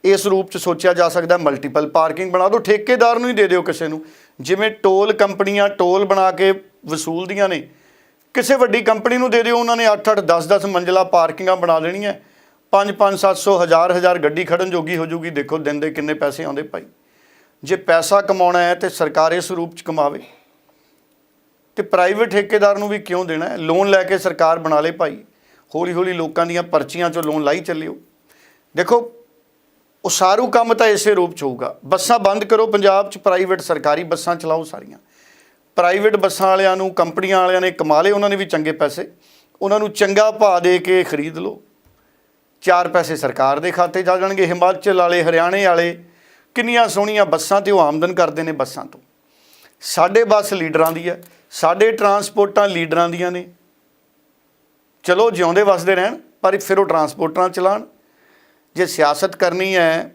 ਇਸ ਰੂਪ ਚ ਸੋਚਿਆ ਜਾ ਸਕਦਾ, ਮਲਟੀਪਲ ਪਾਰਕਿੰਗ ਬਣਾ ਦਿਓ, ਠੇਕੇਦਾਰ ਨੂੰ ਹੀ ਦੇ ਦਿਓ ਕਿਸੇ ਨੂੰ। ਜਿਵੇਂ ਟੋਲ ਕੰਪਨੀਆਂ ਟੋਲ ਬਣਾ ਕੇ ਵਸੂਲਦੀਆਂ ਨੇ, ਕਿਸੇ ਵੱਡੀ ਕੰਪਨੀ ਨੂੰ ਦੇ ਦਿਓ, ਉਹਨਾਂ ਨੇ 8 8 10 10 ਮੰਜ਼ਲਾ ਪਾਰਕਿੰਗਾਂ ਬਣਾ ਦੇਣੀਆਂ 5 5 700 ਹਜ਼ਾਰ ਹਜ਼ਾਰ ਗੱਡੀ ਖੜਨ ਜੋਗੀ ਹੋ ਜੂਗੀ, ਦੇਖੋ ਦਿਨ ਦੇ ਕਿੰਨੇ ਪੈਸੇ ਆਉਂਦੇ ਭਾਈ। ਜੇ ਪੈਸਾ ਕਮਾਉਣਾ ਹੈ ਤੇ ਸਰਕਾਰ ਇਸ ਰੂਪ ਚ ਕਮਾਵੇ। ਤੇ ਪ੍ਰਾਈਵੇਟ ਠੇਕੇਦਾਰ ਨੂੰ ਵੀ ਕਿਉਂ ਦੇਣਾ ਹੈ? ਲੋਨ ਲੈ ਕੇ ਸਰਕਾਰ ਬਣਾ ਲੇ ਭਾਈ। ਹੌਲੀ ਹੌਲੀ ਲੋਕਾਂ ਦੀਆਂ ਪਰਚੀਆਂ ਚੋਂ ਲੋਨ ਲਾਈ ਚੱਲਿਓ। ਦੇਖੋ ਉਸਾਰੂ ਕੰਮ ਤਾਂ ਇਸੇ ਰੂਪ ਚ ਹੋਊਗਾ। ਬੱਸਾਂ ਬੰਦ ਕਰੋ, ਪੰਜਾਬ ਚ ਪ੍ਰਾਈਵੇਟ ਸਰਕਾਰੀ ਬੱਸਾਂ ਚਲਾਓ ਸਾਰੀਆਂ। ਪ੍ਰਾਈਵੇਟ ਬੱਸਾਂ ਵਾਲਿਆਂ ਨੂੰ, ਕੰਪਨੀਆਂ ਵਾਲਿਆਂ ਨੇ ਕਮਾ ਲਏ ਉਹਨਾਂ ਨੇ ਵੀ ਚੰਗੇ ਪੈਸੇ। ਉਹਨਾਂ ਨੂੰ ਚੰਗਾ ਭਾਅ ਦੇ ਕੇ ਖਰੀਦ ਲਓ। ਚਾਰ ਪੈਸੇ ਸਰਕਾਰ ਦੇ ਖਾਤੇ 'ਚ ਜਾਣਗੇ। ਹਿਮਾਚਲ ਵਾਲੇ, ਹਰਿਆਣੇ ਵਾਲੇ, ਕਿੰਨੀਆਂ ਸੋਹਣੀਆਂ ਬੱਸਾਂ ਤੇ ਉਹ ਆਮਦਨ ਕਰਦੇ ਨੇ ਬੱਸਾਂ ਤੋਂ। ਸਾਡੇ ਬੱਸ ਲੀਡਰਾਂ ਦੀ ਹੈ। ਸਾਡੇ ਟਰਾਂਸਪੋਰਟਾਂ ਲੀਡਰਾਂ ਦੀਆਂ ਨੇ। ਚਲੋ ਜਿਉਂਦੇ ਵਸਦੇ ਰਹਿਣ, ਪਰ ਫਿਰ ਉਹ ਟਰਾਂਸਪੋਰਟਰਾਂ ਚਲਾਣ। ਜੇ ਸਿਆਸਤ ਕਰਨੀ ਹੈ,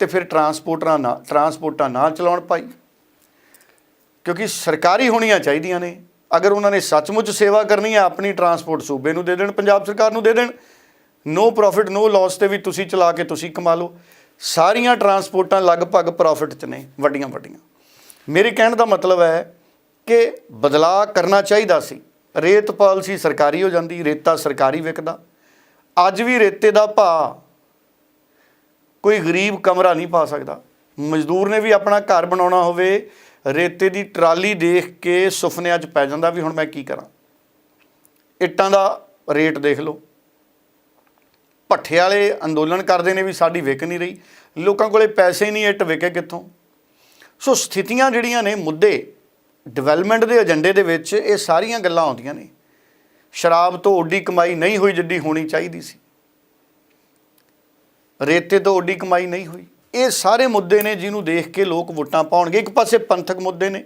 ਤੇ ਫਿਰ ਟਰਾਂਸਪੋਰਟਰਾਂ ਨਾ ਟਰਾਂਸਪੋਰਟਾਂ ਨਾ ਚਲਾਉਣ ਪਾਈ ਕਿਉਂਕਿ ਸਰਕਾਰੀ ਹੋਣੀਆਂ ਚਾਹੀਦੀਆਂ ਨੇ। ਅਗਰ ਉਹਨਾਂ ਨੇ ਸੱਚਮੁੱਚ ਸੇਵਾ ਕਰਨੀ ਹੈ, ਆਪਣੀ ਟਰਾਂਸਪੋਰਟ ਸੂਬੇ ਨੂੰ ਦੇ ਦੇਣ, ਪੰਜਾਬ ਸਰਕਾਰ ਨੂੰ ਦੇ ਦੇਣ ਨੋ ਪ੍ਰੋਫਿਟ ਨੋ ਲਾਸ ਤੇ ਵੀ ਤੁਸੀਂ ਚਲਾ ਕੇ ਤੁਸੀਂ ਕਮਾ ਲਓ। ਸਾਰੀਆਂ ਟਰਾਂਸਪੋਰਟਾਂ ਲਗਭਗ ਪ੍ਰੋਫਿਟ 'ਚ ਨੇ, ਵੱਡੀਆਂ ਵੱਡੀਆਂ। ਮੇਰੇ ਕਹਿਣ ਦਾ ਮਤਲਬ ਹੈ ਕਿ ਬਦਲਾਅ ਕਰਨਾ ਚਾਹੀਦਾ ਸੀ। ਰੇਤ ਪਾਲਿਸੀ ਸਰਕਾਰੀ ਹੋ ਜਾਂਦੀ, ਰੇਤਾ ਸਰਕਾਰੀ ਵਿਕਦਾ। ਅੱਜ ਵੀ ਰੇਤੇ ਦਾ ਭਾਅ ਕੋਈ ਗਰੀਬ ਕਮਰਾ ਨਹੀਂ ਪਾ ਸਕਦਾ। ਮਜ਼ਦੂਰ ਨੇ ਵੀ ਆਪਣਾ ਘਰ ਬਣਾਉਣਾ ਹੋਵੇ, ਰੇਤੇ ਦੀ ਟਰਾਲੀ ਦੇਖ ਕੇ ਸੁਪਨਿਆਂ 'ਚ ਪੈ ਜਾਂਦਾ ਵੀ ਹੁਣ ਮੈਂ ਕੀ ਕਰਾਂ। ਇੱਟਾਂ ਦਾ ਰੇਟ ਦੇਖ ਲਓ। ਭੱਠੇ ਵਾਲੇ ਅੰਦੋਲਨ ਕਰਦੇ ਨੇ ਵੀ ਸਾਡੀ ਵਿਕ ਨਹੀਂ ਰਹੀ। ਲੋਕਾਂ ਕੋਲੇ ਪੈਸੇ ਨਹੀਂ, ਇੱਟ ਵਿਕੇ ਕਿੱਥੋਂ? ਸੋ ਸਥਿਤੀਆਂ ਜਿਹੜੀਆਂ ਨੇ ਮੁੱਦੇ ਡਿਵੈਲਪਮੈਂਟ ਦੇ ਏਜੰਡੇ ਦੇ ਵਿੱਚ ਇਹ ਸਾਰੀਆਂ ਗੱਲਾਂ ਆਉਂਦੀਆਂ ਨੇ। ਸ਼ਰਾਬ ਤੋਂ ਓਡੀ ਕਮਾਈ ਨਹੀਂ ਹੋਈ ਜਿੱਡੀ ਹੋਣੀ ਚਾਹੀਦੀ ਸੀ। ਰੇਤੇ ਤੋਂ ਓਡੀ ਕਮਾਈ ਨਹੀਂ ਹੋਈ। ਇਹ ਸਾਰੇ ਮੁੱਦੇ ਨੇ ਜਿਹਨੂੰ ਦੇਖ ਕੇ ਲੋਕ ਵੋਟਾਂ ਪਾਉਣਗੇ। ਇੱਕ ਪਾਸੇ ਪੰਥਕ ਮੁੱਦੇ ਨੇ।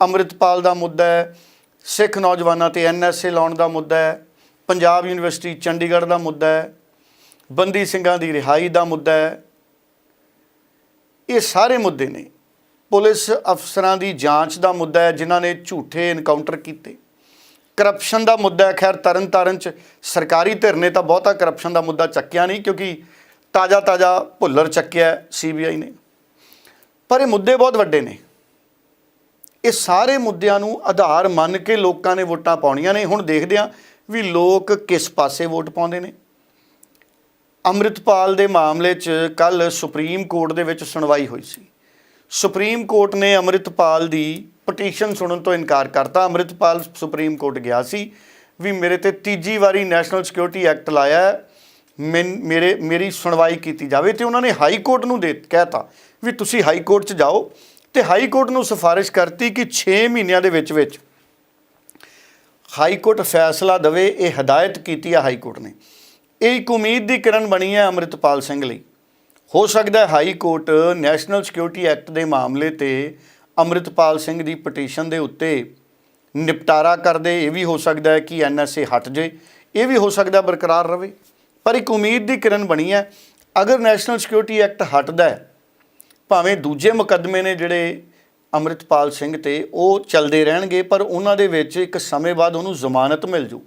ਅੰਮ੍ਰਿਤਪਾਲ ਦਾ ਮੁੱਦਾ ਹੈ। ਸਿੱਖ ਨੌਜਵਾਨਾਂ ਤੇ ਐਨਐਸਏ ਲਾਉਣ ਦਾ ਮੁੱਦਾ ਹੈ। ਪੰਜਾਬ ਯੂਨੀਵਰਸਿਟੀ ਚੰਡੀਗੜ੍ਹ ਦਾ ਮੁੱਦਾ ਹੈ। ਬੰਦੀ ਸਿੰਘਾਂ ਦੀ ਰਿਹਾਈ ਦਾ ਮੁੱਦਾ ਹੈ। ਇਹ ਸਾਰੇ ਮੁੱਦੇ ਨੇ। ਪੁਲਿਸ ਅਫਸਰਾਂ ਦੀ ਜਾਂਚ ਦਾ ਮੁੱਦਾ ਹੈ, ਜਿਨ੍ਹਾਂ ਨੇ ਝੂਠੇ ਇਨਕਾਊਂਟਰ ਕੀਤੇ। ਕਰਪਸ਼ਨ ਦਾ ਮੁੱਦਾ ਹੈ। ਖੈਰ ਤਰਨਤਾਰਨ ਚ ਸਰਕਾਰੀ ਧਿਰ ਨੇ ਤਾਂ ਬਹੁਤਾ ਕਰਪਸ਼ਨ ਦਾ ਮੁੱਦਾ ਚੱਕਿਆ ਨਹੀਂ, ਕਿਉਂਕਿ ਤਾਜ਼ਾ ਤਾਜ਼ਾ ਭੁੱਲਰ ਚੱਕਿਆ ਸੀਬੀਆਈ ਨੇ। ਪਰ ਇਹ ਮੁੱਦੇ ਬਹੁਤ ਵੱਡੇ ਨੇ। ਇਹ ਸਾਰੇ ਮੁੱਦਿਆਂ ਨੂੰ ਆਧਾਰ ਮੰਨ ਕੇ ਲੋਕਾਂ ਨੇ ਵੋਟਾਂ ਪਾਉਣੀਆਂ ਨੇ। ਹੁਣ ਦੇਖਦੇ ਹਾਂ ਵੀ ਲੋਕ ਕਿਸ ਪਾਸੇ ਵੋਟ ਪਾਉਂਦੇ ਨੇ। ਅੰਮ੍ਰਿਤਪਾਲ ਦੇ ਮਾਮਲੇ 'ਚ ਕੱਲ ਸੁਪਰੀਮ ਕੋਰਟ ਦੇ ਵਿੱਚ ਸੁਣਵਾਈ ਹੋਈ ਸੀ। ਸੁਪਰੀਮ ਕੋਰਟ ਨੇ ਅੰਮ੍ਰਿਤਪਾਲ ਦੀ ਪਟੀਸ਼ਨ ਸੁਣਨ ਤੋਂ ਇਨਕਾਰ ਕਰਤਾ। ਅੰਮ੍ਰਿਤਪਾਲ ਸੁਪਰੀਮ ਕੋਰਟ ਗਿਆ ਸੀ ਵੀ ਮੇਰੇ ਤੇ ਤੀਜੀ ਵਾਰੀ ਨੈਸ਼ਨਲ ਸਿਕਿਉਰਿਟੀ ਐਕਟ ਲਾਇਆ ਮੇਰੇ, ਮੇਰੀ ਸੁਣਵਾਈ ਕੀਤੀ ਜਾਵੇ ਤੇ ਉਹਨਾਂ ਨੇ ਹਾਈ ਕੋਰਟ ਨੂੰ ਦੇ ਕਹਿਤਾ ਵੀ ਤੁਸੀਂ ਹਾਈ ਕੋਰਟ 'ਚ ਜਾਓ ਤੇ ਹਾਈ ਕੋਰਟ ਨੂੰ ਸਿਫਾਰਿਸ਼ ਕਰਤੀ ਕਿ 6 ਮਹੀਨਿਆਂ ਦੇ ਵਿੱਚ ਵਿੱਚ ਹਾਈ ਕੋਰਟ ਫੈਸਲਾ ਦਵੇ, ਇਹ ਹਦਾਇਤ ਕੀਤੀ ਆ ਹਾਈ ਕੋਰਟ ਨੇ। ਇਹ ਇੱਕ ਉਮੀਦ ਦੀ ਕਿਰਨ ਬਣੀ ਹੈ ਅੰਮ੍ਰਿਤਪਾਲ ਸਿੰਘ ਲਈ। ਹੋ ਸਕਦਾ ਹੈ high court national security act ਦੇ ਮਾਮਲੇ ਤੇ ਅੰਮ੍ਰਿਤਪਾਲ ਸਿੰਘ ਦੀ ਪਟੀਸ਼ਨ ਦੇ ਉੱਤੇ ਨਿਪਟਾਰਾ ਕਰਦੇ ਇਹ ਵੀ ਹੋ ਸਕਦਾ ਹੈ ਕਿ ਐਨਐਸਏ ਹਟ ਜੇ। ਇਹ ਵੀ ਹੋ ਸਕਦਾ ਬਰਕਰਾਰ ਰਵੇ। ਪਰ ਇੱਕ ਉਮੀਦ ਦੀ ਕਿਰਨ ਬਣੀ ਹੈ, ਅਗਰ ਨੈਸ਼ਨਲ ਸਿਕਿਉਰਿਟੀ ਐਕਟ ਹਟਦਾ ਹੈ, ਭਾਵੇਂ ਦੂਜੇ ਮੁਕੱਦਮੇ ਨੇ ਜਿਹੜੇ ਅੰਮ੍ਰਿਤਪਾਲ ਸਿੰਘ ਤੇ ਉਹ ਚੱਲਦੇ ਰਹਿਣਗੇ, ਪਰ ਉਹਨਾਂ ਦੇ ਵਿੱਚ ਇੱਕ ਸਮੇਂ ਬਾਅਦ ਉਹਨੂੰ ਜ਼ਮਾਨਤ ਮਿਲ ਜੂ।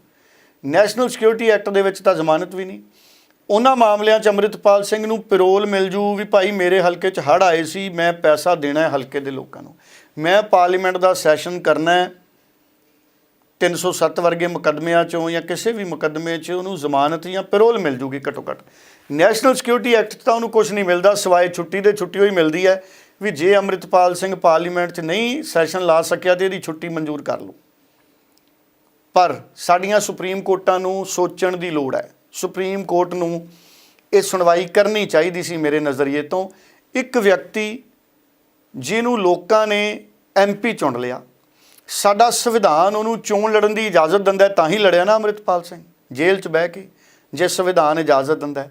ਨੈਸ਼ਨਲ ਸਿਕਿਉਰਿਟੀ ਐਕਟ ਦੇ ਵਿੱਚ ਤਾਂ ਜ਼ਮਾਨਤ ਵੀ ਨਹੀਂ। ਉਹਨਾਂ ਮਾਮਲਿਆਂ 'ਚ ਅੰਮ੍ਰਿਤਪਾਲ ਸਿੰਘ ਨੂੰ ਪੈਰੋਲ ਮਿਲ ਜੂ ਵੀ ਭਾਈ ਮੇਰੇ ਹਲਕੇ 'ਚ ਹੜ੍ਹ ਆਏ ਸੀ, ਮੈਂ ਪੈਸਾ ਦੇਣਾ ਹੈ ਹਲਕੇ ਦੇ ਲੋਕਾਂ ਨੂੰ। ਮੈਂ ਪਾਰਲੀਮੈਂਟ ਦਾ ਸੈਸ਼ਨ ਕਰਨਾ ਹੈ 307 ਵਰਗੇ ਮੁਕੱਦਮਿਆਂ 'ਚੋਂ ਜਾਂ ਕਿਸੇ ਵੀ ਮੁਕੱਦਮੇ 'ਚ ਉਹਨੂੰ ਜ਼ਮਾਨਤ ਜਾਂ ਪੈਰੋਲ ਮਿਲ ਜੂਗੀ ਘੱਟੋ ਘੱਟ। ਨੈਸ਼ਨਲ ਸਿਕਿਉਰਿਟੀ ਐਕਟ 'ਚ ਤਾਂ ਉਹਨੂੰ ਕੁਝ ਨਹੀਂ ਮਿਲਦਾ, ਸਿਵਾਏ ਛੁੱਟੀ ਦੇ, ਛੁੱਟੀ ਹੋਈ ਮਿਲਦੀ ਹੈ ਵੀ ਜੇ ਅੰਮ੍ਰਿਤਪਾਲ ਸਿੰਘ ਪਾਰਲੀਮੈਂਟ 'ਚ ਨਹੀਂ ਸੈਸ਼ਨ ਲਾ ਸਕਿਆ ਤੇ ਇਹਦੀ ਛੁੱਟੀ ਮਨਜ਼ੂਰ ਕਰ ਲਓ। ਪਰ ਸਾਡੀਆਂ ਸੁਪਰੀਮ ਕੋਰਟਾਂ ਨੂੰ ਸੋਚਣ ਦੀ ਲੋੜ ਹੈ। ਸੁਪਰੀਮ ਕੋਰਟ ਨੂੰ ਇਹ ਸੁਣਵਾਈ ਕਰਨੀ ਚਾਹੀਦੀ ਸੀ ਮੇਰੇ ਨਜ਼ਰੀਏ ਤੋਂ। ਇੱਕ ਵਿਅਕਤੀ ਜਿਹਨੂੰ ਲੋਕਾਂ ਨੇ ਐਮਪੀ ਚੁਣ ਲਿਆ। ਸਾਡਾ ਸੰਵਿਧਾਨ ਉਹਨੂੰ ਚੋਣ ਲੜਨ ਦੀ ਇਜਾਜ਼ਤ ਦਿੰਦਾ ਤਾਂ ਹੀ ਲੜਿਆ ਨਾ ਅੰਮ੍ਰਿਤਪਾਲ ਸਿੰਘ। ਜੇਲ੍ਹ 'ਚ ਬਹਿ ਕੇ ਜੇ ਸੰਵਿਧਾਨ ਇਜਾਜ਼ਤ ਦਿੰਦਾ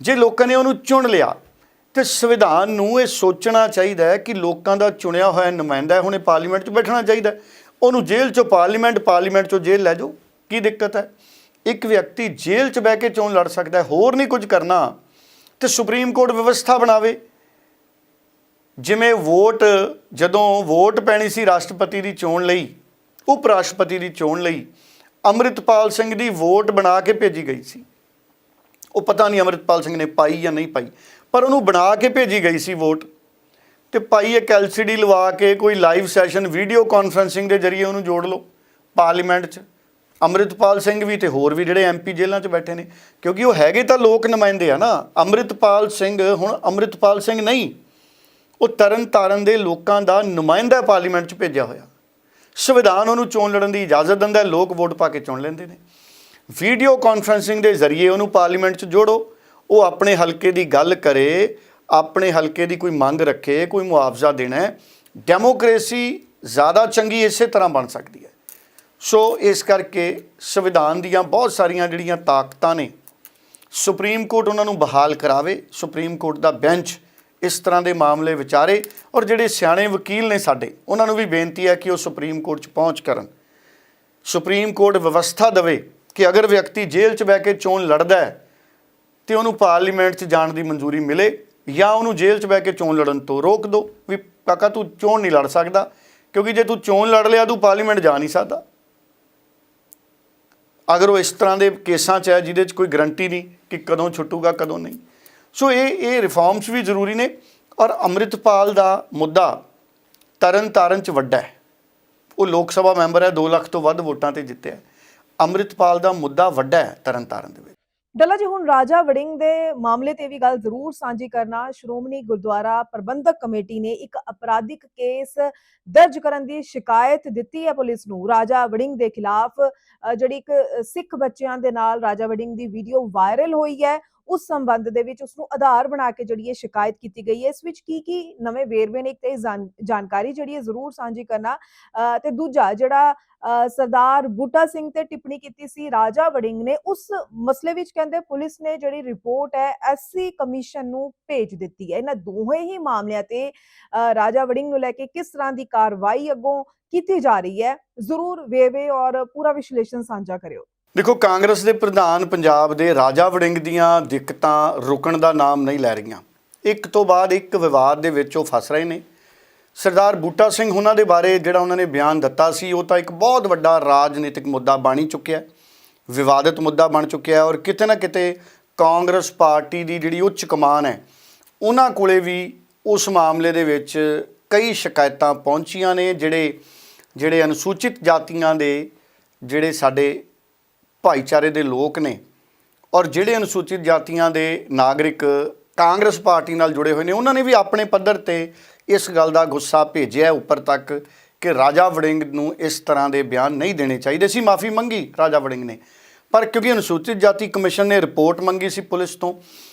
ਜੇ ਲੋਕਾਂ ਨੇ ਉਹਨੂੰ ਚੁਣ ਲਿਆ, ਤੇ ਸੰਵਿਧਾਨ ਨੂੰ ਇਹ ਸੋਚਣਾ ਚਾਹੀਦਾ ਹੈ ਕਿ ਲੋਕਾਂ ਦਾ ਚੁਣਿਆ ਹੋਇਆ ਨੁਮਾਇੰਦਾ ਹੁਣੇ ਪਾਰਲੀਮੈਂਟ 'ਚ ਬੈਠਣਾ ਚਾਹੀਦਾ ਉਹਨੂੰ ਜੇਲ੍ਹ 'ਚੋਂ ਪਾਰਲੀਮੈਂਟ ਪਾਰਲੀਮੈਂਟ 'ਚੋਂ ਜੇਲ੍ਹ ਲੈ ਜਾਓ। ਕੀ ਦਿੱਕਤ ਹੈ? ਇੱਕ ਵਿਅਕਤੀ ਜੇਲ੍ਹ 'ਚ ਬਹਿ ਕੇ ਚੋਣ ਲੜ ਸਕਦਾ ਹੈ, ਹੋਰ ਨਹੀਂ ਕੁਝ ਕਰਨਾ, ਤੇ ਸੁਪਰੀਮ ਕੋਰਟ ਵਿਵਸਥਾ ਬਣਾਵੇ। ਜਿਵੇਂ ਵੋਟ, ਜਦੋਂ ਵੋਟ ਪੈਣੀ ਸੀ ਰਾਸ਼ਟਰਪਤੀ ਦੀ ਚੋਣ ਲਈ ਉਪ ਰਾਸ਼ਟਰਪਤੀ ਦੀ ਚੋਣ ਲਈ, ਅੰਮ੍ਰਿਤਪਾਲ ਸਿੰਘ ਦੀ ਵੋਟ ਬਣਾ ਕੇ ਭੇਜੀ ਗਈ ਸੀ। ਉਹ ਪਤਾ ਨਹੀਂ ਅੰਮ੍ਰਿਤਪਾਲ ਸਿੰਘ ਨੇ ਪਾਈ ਜਾਂ ਨਹੀਂ ਪਾਈ, ਪਰ ਉਹਨੂੰ ਬਣਾ ਕੇ ਭੇਜੀ ਗਈ ਸੀ ਵੋਟ। ਤੇ ਪਾਈ ਇੱਕ ਐਲਸੀਡੀ ਲਵਾ ਕੇ ਕੋਈ ਲਾਈਵ ਸੈਸ਼ਨ, ਵੀਡੀਓ ਕਾਨਫਰੈਂਸਿੰਗ ਦੇ ਜ਼ਰੀਏ ਉਹਨੂੰ ਜੋੜ ਲਓ, ਪਾਰਲੀਮੈਂਟ 'ਚ। ਅੰਮ੍ਰਿਤਪਾਲ ਸਿੰਘ ਵੀ ਤੇ ਹੋਰ ਵੀ ਜਿਹੜੇ ਐਮਪੀ ਜੇਲ੍ਹਾਂ 'ਚ ਬੈਠੇ ਨੇ, ਕਿਉਂਕਿ ਉਹ ਹੈਗੇ ਤਾਂ ਲੋਕ ਨੁਮਾਇੰਦੇ ਆ ਨਾ। ਅੰਮ੍ਰਿਤਪਾਲ ਸਿੰਘ, ਹੁਣ ਅੰਮ੍ਰਿਤਪਾਲ ਸਿੰਘ ਨਹੀਂ ਉਹ ਤਰਨ ਤਾਰਨ ਦੇ ਲੋਕਾਂ ਦਾ ਨੁਮਾਇੰਦਾ ਪਾਰਲੀਮੈਂਟ 'ਚ ਭੇਜਿਆ ਹੋਇਆ। ਸੰਵਿਧਾਨ ਉਹਨੂੰ ਚੋਣ ਲੜਨ ਦੀ ਇਜਾਜ਼ਤ ਦਿੰਦਾ ਹੈ, ਲੋਕ ਵੋਟ ਪਾ ਕੇ ਚੁਣ ਲੈਂਦੇ ਨੇ। ਵੀਡੀਓ ਕਾਨਫਰੈਂਸਿੰਗ ਦੇ ਜ਼ਰੀਏ ਉਹਨੂੰ ਪਾਰਲੀਮੈਂਟ 'ਚ ਜੋੜੋ। ਉਹ ਆਪਣੇ ਹਲਕੇ ਦੀ ਗੱਲ ਕਰੇ ਆਪਣੇ ਹਲਕੇ ਦੀ ਕੋਈ ਮੰਗ ਰੱਖੇ ਕੋਈ ਮੁਆਵਜ਼ਾ ਦੇਣਾ ਹੈ। ਡੈਮੋਕ੍ਰੇਸੀ ਜ਼ਿਆਦਾ ਚੰਗੀ ਇਸੇ ਤਰ੍ਹਾਂ ਬਣ ਸਕਦੀ ਹੈ। ਸੋ ਇਸ ਕਰਕੇ ਸੰਵਿਧਾਨ ਦੀਆਂ ਬਹੁਤ ਸਾਰੀਆਂ ਜਿਹੜੀਆਂ ਤਾਕਤਾਂ ਨੇ ਸੁਪਰੀਮ ਕੋਰਟ ਉਹਨਾਂ ਨੂੰ ਬਹਾਲ ਕਰਾਵੇ। ਸੁਪਰੀਮ ਕੋਰਟ ਦਾ ਬੈਂਚ ਇਸ ਤਰ੍ਹਾਂ ਦੇ ਮਾਮਲੇ ਵਿਚਾਰੇ ਔਰ ਜਿਹੜੇ ਸਿਆਣੇ ਵਕੀਲ ਨੇ ਸਾਡੇ, ਉਹਨਾਂ ਨੂੰ ਵੀ ਬੇਨਤੀ ਹੈ ਕਿ ਉਹ ਸੁਪਰੀਮ ਕੋਰਟ 'ਚ ਪਹੁੰਚ ਕਰਨ। ਸੁਪਰੀਮ ਕੋਰਟ ਵਿਵਸਥਾ ਦੇਵੇ ਕਿ ਅਗਰ ਵਿਅਕਤੀ ਜੇਲ੍ਹ 'ਚ ਬਹਿ ਕੇ ਚੋਣ ਲੜਦਾ ਹੈ, ਤੇ ਉਹਨੂੰ ਪਾਰਲੀਮੈਂਟ 'ਚ ਜਾਣ ਦੀ ਮਨਜ਼ੂਰੀ ਮਿਲੇ ਜਾਂ ਉਹਨੂੰ ਜੇਲ੍ਹ 'ਚ ਬਹਿ ਕੇ ਚੋਣ ਲੜਨ ਤੋਂ ਰੋਕ ਦਿਓ ਵੀ ਕਾਕਾ ਤੂੰ ਚੋਣ ਨਹੀਂ ਲੜ ਸਕਦਾ, ਕਿਉਂਕਿ ਜੇ ਤੂੰ ਚੋਣ ਲੜ ਲਿਆ ਤੂੰ ਪਾਰਲੀਮੈਂਟ ਜਾ ਨਹੀਂ ਸਕਦਾ। ਅਗਰ ਉਹ ਇਸ ਤਰ੍ਹਾਂ ਦੇ ਕੇਸਾਂ 'ਚ ਹੈ ਜਿਹਦੇ 'ਚ ਕੋਈ ਗਰੰਟੀ ਨਹੀਂ ਕਿ ਕਦੋਂ ਛੁੱਟੂਗਾ, ਕਦੋਂ ਨਹੀਂ। ਸੋ ਇਹ ਇਹ ਰਿਫਾਰਮਸ ਵੀ ਜ਼ਰੂਰੀ ਨੇ ਔਰ ਅੰਮ੍ਰਿਤਪਾਲ ਦਾ ਮੁੱਦਾ ਤਰਨ ਤਾਰਨ 'ਚ ਵੱਡਾ ਹੈ। ਉਹ ਲੋਕ ਸਭਾ ਮੈਂਬਰ ਹੈ 2 ਲੱਖ ਤੋਂ ਵੱਧ ਵੋਟਾਂ ਤੇ ਜਿੱਤਿਆ ਹੈ। ਦਾ ਮੁੱਦਾ ਵੱਡਾ ਹੈ ਤਰਨ ਤਾਰਨ ਦੇ ਵਿੱਚ। ਡੱਲਾ ਜੀ, ਹੁਣ ਰਾਜਾ ਵੜਿੰਗ ਦੇ ਮਾਮਲੇ ਤੇ ਵੀ ਗੱਲ ਜ਼ਰੂਰ ਸਾਂਝੀ ਕਰਨਾ। ਸ਼੍ਰੋਮਣੀ ਗੁਰਦੁਆਰਾ ਪ੍ਰਬੰਧਕ ਕਮੇਟੀ ਨੇ ਇੱਕ ਅਪਰਾਧਿਕ ਕੇਸ ਦਰਜ ਕਰਨ ਦੀ ਸ਼ਿਕਾਇਤ ਦਿੱਤੀ ਹੈ ਪੁਲਿਸ ਨੂੰ। ਰਾਜਾ ਵੜਿੰਗ ਦੇ ਖਿਲਾਫ ਜਿਹੜੀ ਇੱਕ ਸਿੱਖ ਬੱਚਿਆਂ ਦੇ ਨਾਲ ਰਾਜਾ ਵੜਿੰਗ ਦੀ ਵੀਡੀਓ ਵਾਇਰਲ ਹੋਈ ਹੈ। ਉਸ ਸੰਬੰਧ ਦੇ ਵਿੱਚ ਉਸ ਨੂੰ ਆਧਾਰ ਬਣਾ ਕੇ ਜਿਹੜੀ ਇਹ ਸ਼ਿਕਾਇਤ ਕੀਤੀ ਗਈ ਹੈ ਇਸ ਵਿੱਚ ਕੀ ਕੀ ਨਵੇਂ ਵੇਰਵੇ ਨੇ ਇੱਕ ਤੇ ਜਾਣਕਾਰੀ ਜਿਹੜੀ ਹੈ ਜ਼ਰੂਰ ਸਾਂਝੀ ਕਰਨਾ ਤੇ ਦੂਜਾ ਜਿਹੜਾ ਸਰਦਾਰ ਬੂਟਾ ਸਿੰਘ ਤੇ ਟਿੱਪਣੀ ਕੀਤੀ ਸੀ ਰਾਜਾ ਵੜਿੰਗ ਨੇ ਉਸ ਮਸਲੇ ਵਿੱਚ ਕਹਿੰਦੇ ਪੁਲਿਸ ਨੇ ਜਿਹੜੀ ਰਿਪੋਰਟ ਹੈ ਐਸਸੀ ਕਮਿਸ਼ਨ ਨੂੰ ਭੇਜ ਦਿੱਤੀ ਹੈ। ਇਹਨਾਂ ਦੋਹੇ ਹੀ ਮਾਮਲਿਆਂ ਤੇ ਅ, ਰਾਜਾ ਵੜਿੰਗ ਨੂੰ ਲੈ ਕੇ ਕਿਸ ਤਰ੍ਹਾਂ ਦੀ ਕਾਰਵਾਈ ਅੱਗੋਂ ਕੀਤੀ ਜਾ ਰਹੀ ਹੈ ਜ਼ਰੂਰ ਵੇਰਵੇ ਔਰ ਪੂਰਾ ਵਿਸ਼ਲੇਸ਼ਣ ਸਾਂਝਾ ਕਰਿਓ। ਦੇਖੋ, ਕਾਂਗਰਸ ਦੇ ਪ੍ਰਧਾਨ ਪੰਜਾਬ ਦੇ ਰਾਜਾ ਵੜਿੰਗ ਦੀਆਂ ਦਿੱਕਤਾਂ ਰੁਕਣ ਦਾ ਨਾਮ ਨਹੀਂ ਲੈ ਰਹੀਆਂ। ਇੱਕ ਤੋਂ ਬਾਅਦ ਇੱਕ ਵਿਵਾਦ ਦੇ ਵਿੱਚ ਉਹ ਫਸ ਰਹੇ ਨੇ। ਸਰਦਾਰ ਬੂਟਾ ਸਿੰਘ ਉਹਨਾਂ ਦੇ ਬਾਰੇ ਜਿਹੜਾ ਉਹਨਾਂ ਨੇ ਬਿਆਨ ਦਿੱਤਾ ਸੀ, ਉਹ ਤਾਂ ਇੱਕ ਬਹੁਤ ਵੱਡਾ ਰਾਜਨੀਤਿਕ ਮੁੱਦਾ ਬਣ ਚੁੱਕਿਆ ਵਿਵਾਦਿਤ ਮੁੱਦਾ ਬਣ ਚੁੱਕਿਆ ਔਰ ਕਿਤੇ ਨਾ ਕਿਤੇ ਕਾਂਗਰਸ ਪਾਰਟੀ ਦੀ ਜਿਹੜੀ ਉੱਚ ਕਮਾਨ ਹੈ, ਉਹਨਾਂ ਕੋਲੇ ਵੀ ਉਸ ਮਾਮਲੇ ਦੇ ਵਿੱਚ ਕਈ ਸ਼ਿਕਾਇਤਾਂ ਪਹੁੰਚੀਆਂ ਨੇ ਜਿਹੜੇ ਜਿਹੜੇ ਅਨੁਸੂਚਿਤ ਜਾਤੀਆਂ ਦੇ, ਜਿਹੜੇ ਸਾਡੇ ਭਾਈਚਾਰੇ ਦੇ ਲੋਕ ਨੇ ਔਰ ਜਿਹੜੇ ਅਨੁਸੂਚਿਤ ਜਾਤੀਆਂ ਦੇ ਨਾਗਰਿਕ ਕਾਂਗਰਸ ਪਾਰਟੀ ਨਾਲ ਜੁੜੇ ਹੋਏ ਨੇ, ਉਹਨਾਂ ਨੇ ਵੀ ਆਪਣੇ ਪੱਧਰ ਤੇ ਇਸ ਗੱਲ ਦਾ ਗੁੱਸਾ ਭੇਜਿਆ ਉੱਪਰ ਤੱਕ ਕਿ ਰਾਜਾ ਵੜਿੰਗ ਨੂੰ ਇਸ ਤਰ੍ਹਾਂ ਦੇ ਬਿਆਨ ਨਹੀਂ ਦੇਣੇ ਚਾਹੀਦੇ। ਸੀ ਮਾਫੀ ਮੰਗੀ ਰਾਜਾ ਵੜਿੰਗ ਨੇ, ਪਰ ਕਿਉਂਕਿ ਅਨੁਸੂਚਿਤ ਜਾਤੀ ਕਮਿਸ਼ਨ ਨੇ ਰਿਪੋਰਟ ਮੰਗੀ ਸੀ ਪੁਲਿਸ ਤੋਂ,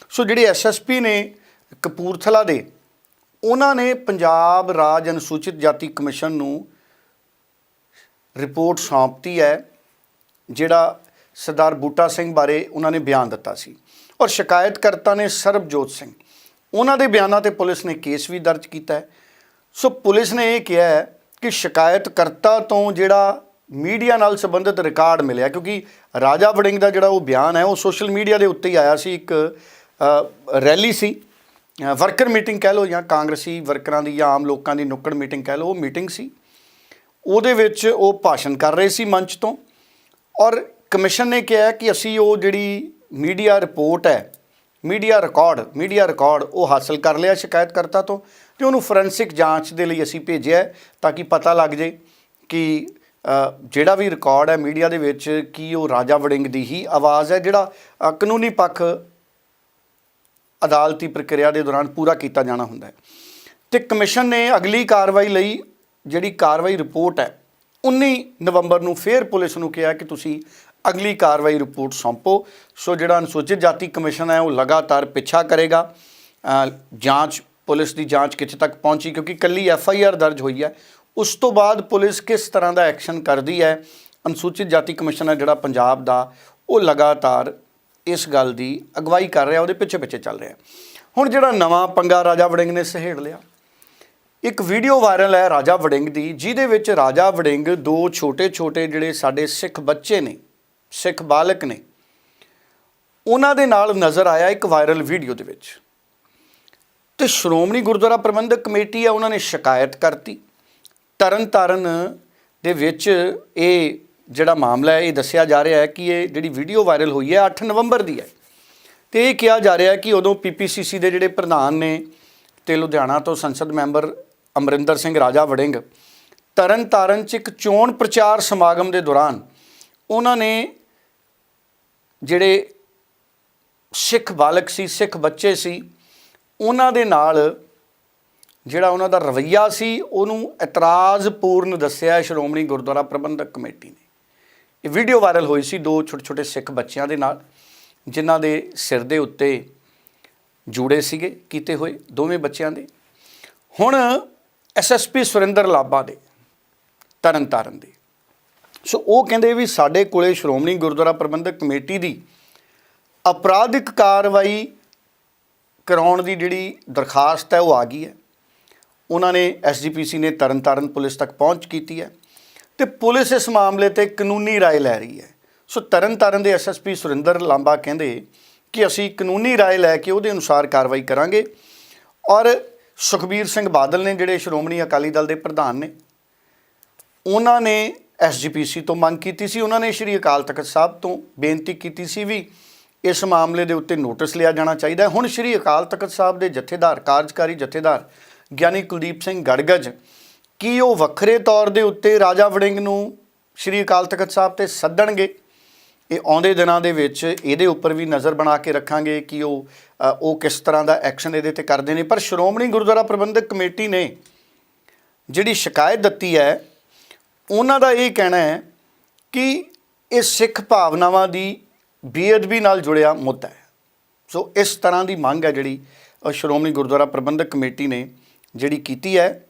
ਸੋ ਜਿਹੜੇ ਐਸਐਸਪੀ ਨੇ ਕਪੂਰਥਲਾ ਦੇ, ਉਹਨਾਂ ਨੇ ਪੰਜਾਬ ਰਾਜ ਅਨੁਸੂਚਿਤ ਜਾਤੀ ਕਮਿਸ਼ਨ ਨੂੰ ਰਿਪੋਰਟ ਸੌਂਪਤੀ ਹੈ, ਜਿਹੜਾ ਸਰਦਾਰ ਬੂਟਾ ਸਿੰਘ ਬਾਰੇ ਉਹਨਾਂ ਨੇ ਬਿਆਨ ਦਿੱਤਾ ਸੀ ਔਰ ਸ਼ਿਕਾਇਤਕਰਤਾ ਨੇ ਸਰਬਜੋਤ ਸਿੰਘ, ਉਹਨਾਂ ਦੇ ਬਿਆਨਾਂ ਤੇ ਪੁਲਿਸ ਨੇ ਕੇਸ ਵੀ ਦਰਜ ਕੀਤਾ ਹੈ। ਸੋ ਪੁਲਿਸ ਨੇ ਇਹ ਕਿਹਾ ਹੈ ਕਿ ਸ਼ਿਕਾਇਤਕਰਤਾ ਤੋਂ ਜਿਹੜਾ ਮੀਡੀਆ ਨਾਲ ਸੰਬੰਧਿਤ ਰਿਕਾਰਡ ਮਿਲਿਆ, ਕਿਉਂਕਿ ਰਾਜਾ ਵੜਿੰਗ ਦਾ ਜਿਹੜਾ ਉਹ ਬਿਆਨ ਹੈ, ਉਹ ਸੋਸ਼ਲ ਮੀਡੀਆ ਦੇ ਉੱਤੇ ਹੀ ਆਇਆ ਸੀ, ਇੱਕ ਰੈਲੀ ਸੀ। ਵਰਕਰ ਮੀਟਿੰਗ ਕਹਿ ਲਓ ਜਾਂ ਕਾਂਗਰਸੀ ਵਰਕਰਾਂ ਦੀ ਜਾਂ ਆਮ ਲੋਕਾਂ ਦੀ ਨੁੱਕੜ ਮੀਟਿੰਗ ਕਹਿ ਲਓ, ਉਹ ਮੀਟਿੰਗ ਸੀ। ਉਹਦੇ ਵਿੱਚ ਉਹ ਭਾਸ਼ਣ ਕਰ ਰਹੇ ਸੀ ਮੰਚ ਤੋਂ ਔਰ ਕਮਿਸ਼ਨ ਨੇ ਕਿਹਾ ਕਿ ਅਸੀਂ ਉਹ ਜਿਹੜੀ ਮੀਡੀਆ ਰਿਪੋਰਟ ਹੈ, ਮੀਡੀਆ ਰਿਕਾਰਡ ਮੀਡੀਆ ਰਿਕਾਰਡ ਉਹ ਹਾਸਲ ਕਰ ਲਿਆ ਸ਼ਿਕਾਇਤਕਰਤਾ ਤੋਂ ਤੇ ਉਹਨੂੰ ਫੋਰੈਂਸਿਕ ਜਾਂਚ ਦੇ ਲਈ ਅਸੀਂ ਭੇਜਿਆ ਤਾਂ ਕਿ ਪਤਾ ਲੱਗ ਜੇ ਕਿ ਜਿਹੜਾ ਵੀ ਰਿਕਾਰਡ ਹੈ ਮੀਡੀਆ ਦੇ ਵਿੱਚ ਕੀ ਉਹ ਰਾਜਾ ਵੜਿੰਗ ਦੀ ਹੀ ਆਵਾਜ਼ ਹੈ ਜਿਹੜਾ ਕਾਨੂੰਨੀ ਪੱਖ ਅਦਾਲਤੀ ਪ੍ਰਕਿਰਿਆ ਦੇ ਦੌਰਾਨ ਪੂਰਾ ਕੀਤਾ ਜਾਣਾ ਹੁੰਦਾ ਹੈ। ਤੇ ਕਮਿਸ਼ਨ ਨੇ ਅਗਲੀ ਕਾਰਵਾਈ ਲਈ ਜਿਹੜੀ ਕਾਰਵਾਈ ਰਿਪੋਰਟ ਹੈ 19 ਨਵੰਬਰ ਨੂੰ ਫੇਰ ਪੁਲਿਸ ਨੂੰ ਕਿਹਾ ਕਿ ਤੁਸੀਂ ਅਗਲੀ ਕਾਰਵਾਈ ਰਿਪੋਰਟ ਸੌਂਪੋ। ਸੋ ਜਿਹੜਾ ਅਨੁਸੂਚਿਤ ਜਾਤੀ ਕਮਿਸ਼ਨ ਹੈ, ਉਹ ਲਗਾਤਾਰ ਪਿੱਛਾ ਕਰੇਗਾ। ਜਾਂਚ, ਪੁਲਿਸ ਦੀ ਜਾਂਚ ਕਿੱਥੇ ਤੱਕ ਪਹੁੰਚੀ? ਕਿਉਂਕਿ ਕੱਲੀ ਐਫ ਆਈ ਆਰ ਦਰਜ ਹੋਈ ਹੈ। ਉਸ ਤੋਂ ਬਾਅਦ ਪੁਲਿਸ ਕਿਸ ਤਰ੍ਹਾਂ ਦਾ ਐਕਸ਼ਨ ਕਰਦੀ ਹੈ? ਅਨੁਸੂਚਿਤ ਜਾਤੀ ਕਮਿਸ਼ਨ ਹੈ ਜਿਹੜਾ ਪੰਜਾਬ ਦਾ, ਉਹ ਲਗਾਤਾਰ ਇਸ ਗੱਲ ਦੀ ਅਗਵਾਈ ਕਰ ਰਿਹਾ, ਉਹਦੇ ਪਿੱਛੇ ਪਿੱਛੇ ਚੱਲ ਰਿਹਾ। ਹੁਣ ਜਿਹੜਾ ਨਵਾਂ ਪੰਗਾ ਰਾਜਾ ਵੜਿੰਗ ਨੇ ਸਹੇੜ ਲਿਆ। ਇੱਕ ਵੀਡੀਓ ਵਾਇਰਲ ਹੈ ਰਾਜਾ ਵੜਿੰਗ ਦੀ, ਜਿਹਦੇ ਵਿੱਚ ਰਾਜਾ ਵੜਿੰਗ ਦੋ ਛੋਟੇ-ਛੋਟੇ ਜਿਹੜੇ ਸਾਡੇ ਸਿੱਖ ਬੱਚੇ ਨੇ ਸਿੱਖ ਬਾਲਕ ਨੇ, ਉਹਨਾਂ ਦੇ ਨਾਲ ਨਜ਼ਰ ਆਇਆ ਇੱਕ ਵਾਇਰਲ ਵੀਡੀਓ ਦੇ ਵਿੱਚ। ਤੇ ਸ਼੍ਰੋਮਣੀ ਗੁਰਦੁਆਰਾ ਪ੍ਰਬੰਧਕ ਕਮੇਟੀ ਆ, ਉਹਨਾਂ ਨੇ ਸ਼ਿਕਾਇਤ ਕਰਤੀ। ਤਰਨ ਤਾਰਨ ਦੇ ਵਿੱਚ ਇਹ ਜਿਹੜਾ ਮਾਮਲਾ ਹੈ, ਇਹ ਦੱਸਿਆ ਜਾ ਰਿਹਾ ਹੈ ਕਿ ਇਹ ਜਿਹੜੀ ਵੀਡੀਓ ਵਾਇਰਲ ਹੋਈ ਹੈ 8 ਨਵੰਬਰ ਦੀ ਹੈ। ਤੇ ਇਹ ਕਿਹਾ ਜਾ ਰਿਹਾ ਹੈ ਕਿ ਉਦੋਂ ਪੀਪੀਸੀਸੀ ਦੇ ਜਿਹੜੇ ਪ੍ਰਧਾਨ ਨੇ ਤੇ ਲੁਧਿਆਣਾ ਤੋਂ ਸੰਸਦ ਮੈਂਬਰ ਅਮਰਿੰਦਰ ਸਿੰਘ, ਰਾਜਾ ਵੜਿੰਗ, ਤਰਨਤਾਰਨ ਚ ਇੱਕ ਚੋਣ ਪ੍ਰਚਾਰ ਸਮਾਗਮ ਦੇ ਦੌਰਾਨ ਉਹਨਾਂ ਨੇ ਜਿਹੜੇ ਸਿੱਖ ਬਾਲਕ ਸੀ, ਸਿੱਖ ਬੱਚੇ ਸੀ, ਉਹਨਾਂ ਦੇ ਨਾਲ ਜਿਹੜਾ ਉਹਨਾਂ ਦਾ ਰਵੱਈਆ ਸੀ, ਉਹਨੂੰ ਇਤਰਾਜ਼ਪੂਰਨ ਦੱਸਿਆ ਸ਼੍ਰੋਮਣੀ ਗੁਰਦੁਆਰਾ ਪ੍ਰਬੰਧਕ ਕਮੇਟੀ ਨੇ। ਇਹ ਵੀਡੀਓ ਵਾਇਰਲ ਹੋਈ ਸੀ ਦੋ ਛੋਟੇ ਛੋਟੇ ਸਿੱਖ ਬੱਚਿਆਂ ਦੇ ਨਾਲ, ਜਿਨ੍ਹਾਂ ਦੇ ਸਿਰ ਦੇ ਉੱਤੇ ਜੂੜੇ ਸੀਗੇ, ਕੀਤੇ ਹੋਏ ਦੋਵੇਂ ਬੱਚਿਆਂ ਦੇ। ਹੁਣ ਐਸਐਸਪੀ ਸੁਰਿੰਦਰ ਲਾਬਾ ਦੇ, ਤਰਨ ਤਾਰਨ ਦੇ। ਸੋ ਉਹ ਕਹਿੰਦੇ ਵੀ ਸਾਡੇ ਕੋਲੇ ਸ਼੍ਰੋਮਣੀ ਗੁਰਦੁਆਰਾ ਪ੍ਰਬੰਧਕ ਕਮੇਟੀ ਦੀ ਅਪਰਾਧਿਕ ਕਾਰਵਾਈ ਕਰਾਉਣ ਦੀ ਜਿਹੜੀ ਦਰਖਾਸਤ ਹੈ, ਉਹ ਆ ਗਈ ਹੈ। ਉਹਨਾਂ ਨੇ ਐਸਜੀਪੀਸੀ ਨੇ ਤਰਨਤਾਰਨ ਪੁਲਿਸ ਤੱਕ ਪਹੁੰਚ ਕੀਤੀ ਹੈ ਤੇ ਪੁਲਿਸ ਇਸ ਮਾਮਲੇ ਤੇ ਕਾਨੂੰਨੀ ਰਾਏ ਲੈ ਰਹੀ ਹੈ। ਸੋ ਤਰਨਤਾਰਨ ਦੇ ਐਸਐਸਪੀ ਸੁਰਿੰਦਰ ਲਾਂਬਾ ਕਹਿੰਦੇ ਕਿ ਅਸੀਂ ਕਾਨੂੰਨੀ ਰਾਏ ਲੈ ਕੇ ਉਹਦੇ ਅਨੁਸਾਰ ਕਾਰਵਾਈ ਕਰਾਂਗੇ ਔਰ ਸੁਖਬੀਰ ਸਿੰਘ ਬਾਦਲ ਨੇ ਜਿਹੜੇ ਸ਼੍ਰੋਮਣੀ ਅਕਾਲੀ ਦਲ ਦੇ ਪ੍ਰਧਾਨ ਨੇ, ਉਹਨਾਂ ਨੇ ਐਸਜੀਪੀਸੀ ਤੋਂ ਮੰਗ ਕੀਤੀ ਸੀ। ਉਹਨਾਂ ਨੇ ਸ਼੍ਰੀ ਅਕਾਲ ਤਖਤ ਸਾਹਿਬ ਤੋਂ ਬੇਨਤੀ ਕੀਤੀ ਸੀ ਵੀ ਇਸ ਮਾਮਲੇ ਦੇ ਉੱਤੇ ਨੋਟਿਸ ਲਿਆ ਜਾਣਾ ਚਾਹੀਦਾ ਹੈ। ਹੁਣ ਸ਼੍ਰੀ ਅਕਾਲ ਤਖਤ ਸਾਹਿਬ ਦੇ ਜਥੇਦਾਰ, ਕਾਰਜਕਾਰੀ ਜਥੇਦਾਰ ਗਿਆਨੀ ਕੁਲਦੀਪ ਸਿੰਘ ਗੜਗਜ ਕੀ ਉਹ ਵੱਖਰੇ ਤੌਰ ਦੇ ਉੱਤੇ ਰਾਜਾ ਵੜਿੰਗ ਨੂੰ ਸ਼੍ਰੀ ਅਕਾਲ ਤਖਤ ਸਾਹਿਬ ਤੇ ਸੱਦਣਗੇ? ਇਹ ਆਉਂਦੇ ਦਿਨਾਂ ਦੇ ਵਿੱਚ ਇਹਦੇ ਉੱਪਰ ਵੀ ਨਜ਼ਰ ਬਣਾ ਕੇ ਰੱਖਾਂਗੇ ਕਿ ਉਹ ਉਹ ਕਿਸ ਤਰ੍ਹਾਂ ਦਾ ਐਕਸ਼ਨ ਇਹਦੇ ਤੇ ਕਰਦੇ ਨੇ। ਪਰ ਸ਼੍ਰੋਮਣੀ ਗੁਰਦੁਆਰਾ ਪ੍ਰਬੰਧਕ ਕਮੇਟੀ ਨੇ ਜਿਹੜੀ ਸ਼ਿਕਾਇਤ ਦਿੱਤੀ ਹੈ ਉਹਨਾਂ ਦਾ ਇਹ ਕਹਿਣਾ ਹੈ ਕਿ ਇਹ ਸਿੱਖ ਭਾਵਨਾਵਾਂ ਦੀ ਬੇਅਦਬੀ ਨਾਲ ਜੁੜਿਆ ਮੁੱਦਾ ਹੈ। ਸੋ ਇਸ ਤਰ੍ਹਾਂ ਦੀ ਮੰਗ ਹੈ ਜਿਹੜੀ ਸ਼੍ਰੋਮਣੀ ਗੁਰਦੁਆਰਾ ਪ੍ਰਬੰਧਕ ਕਮੇਟੀ ਨੇ ਜਿਹੜੀ ਕੀਤੀ ਹੈ।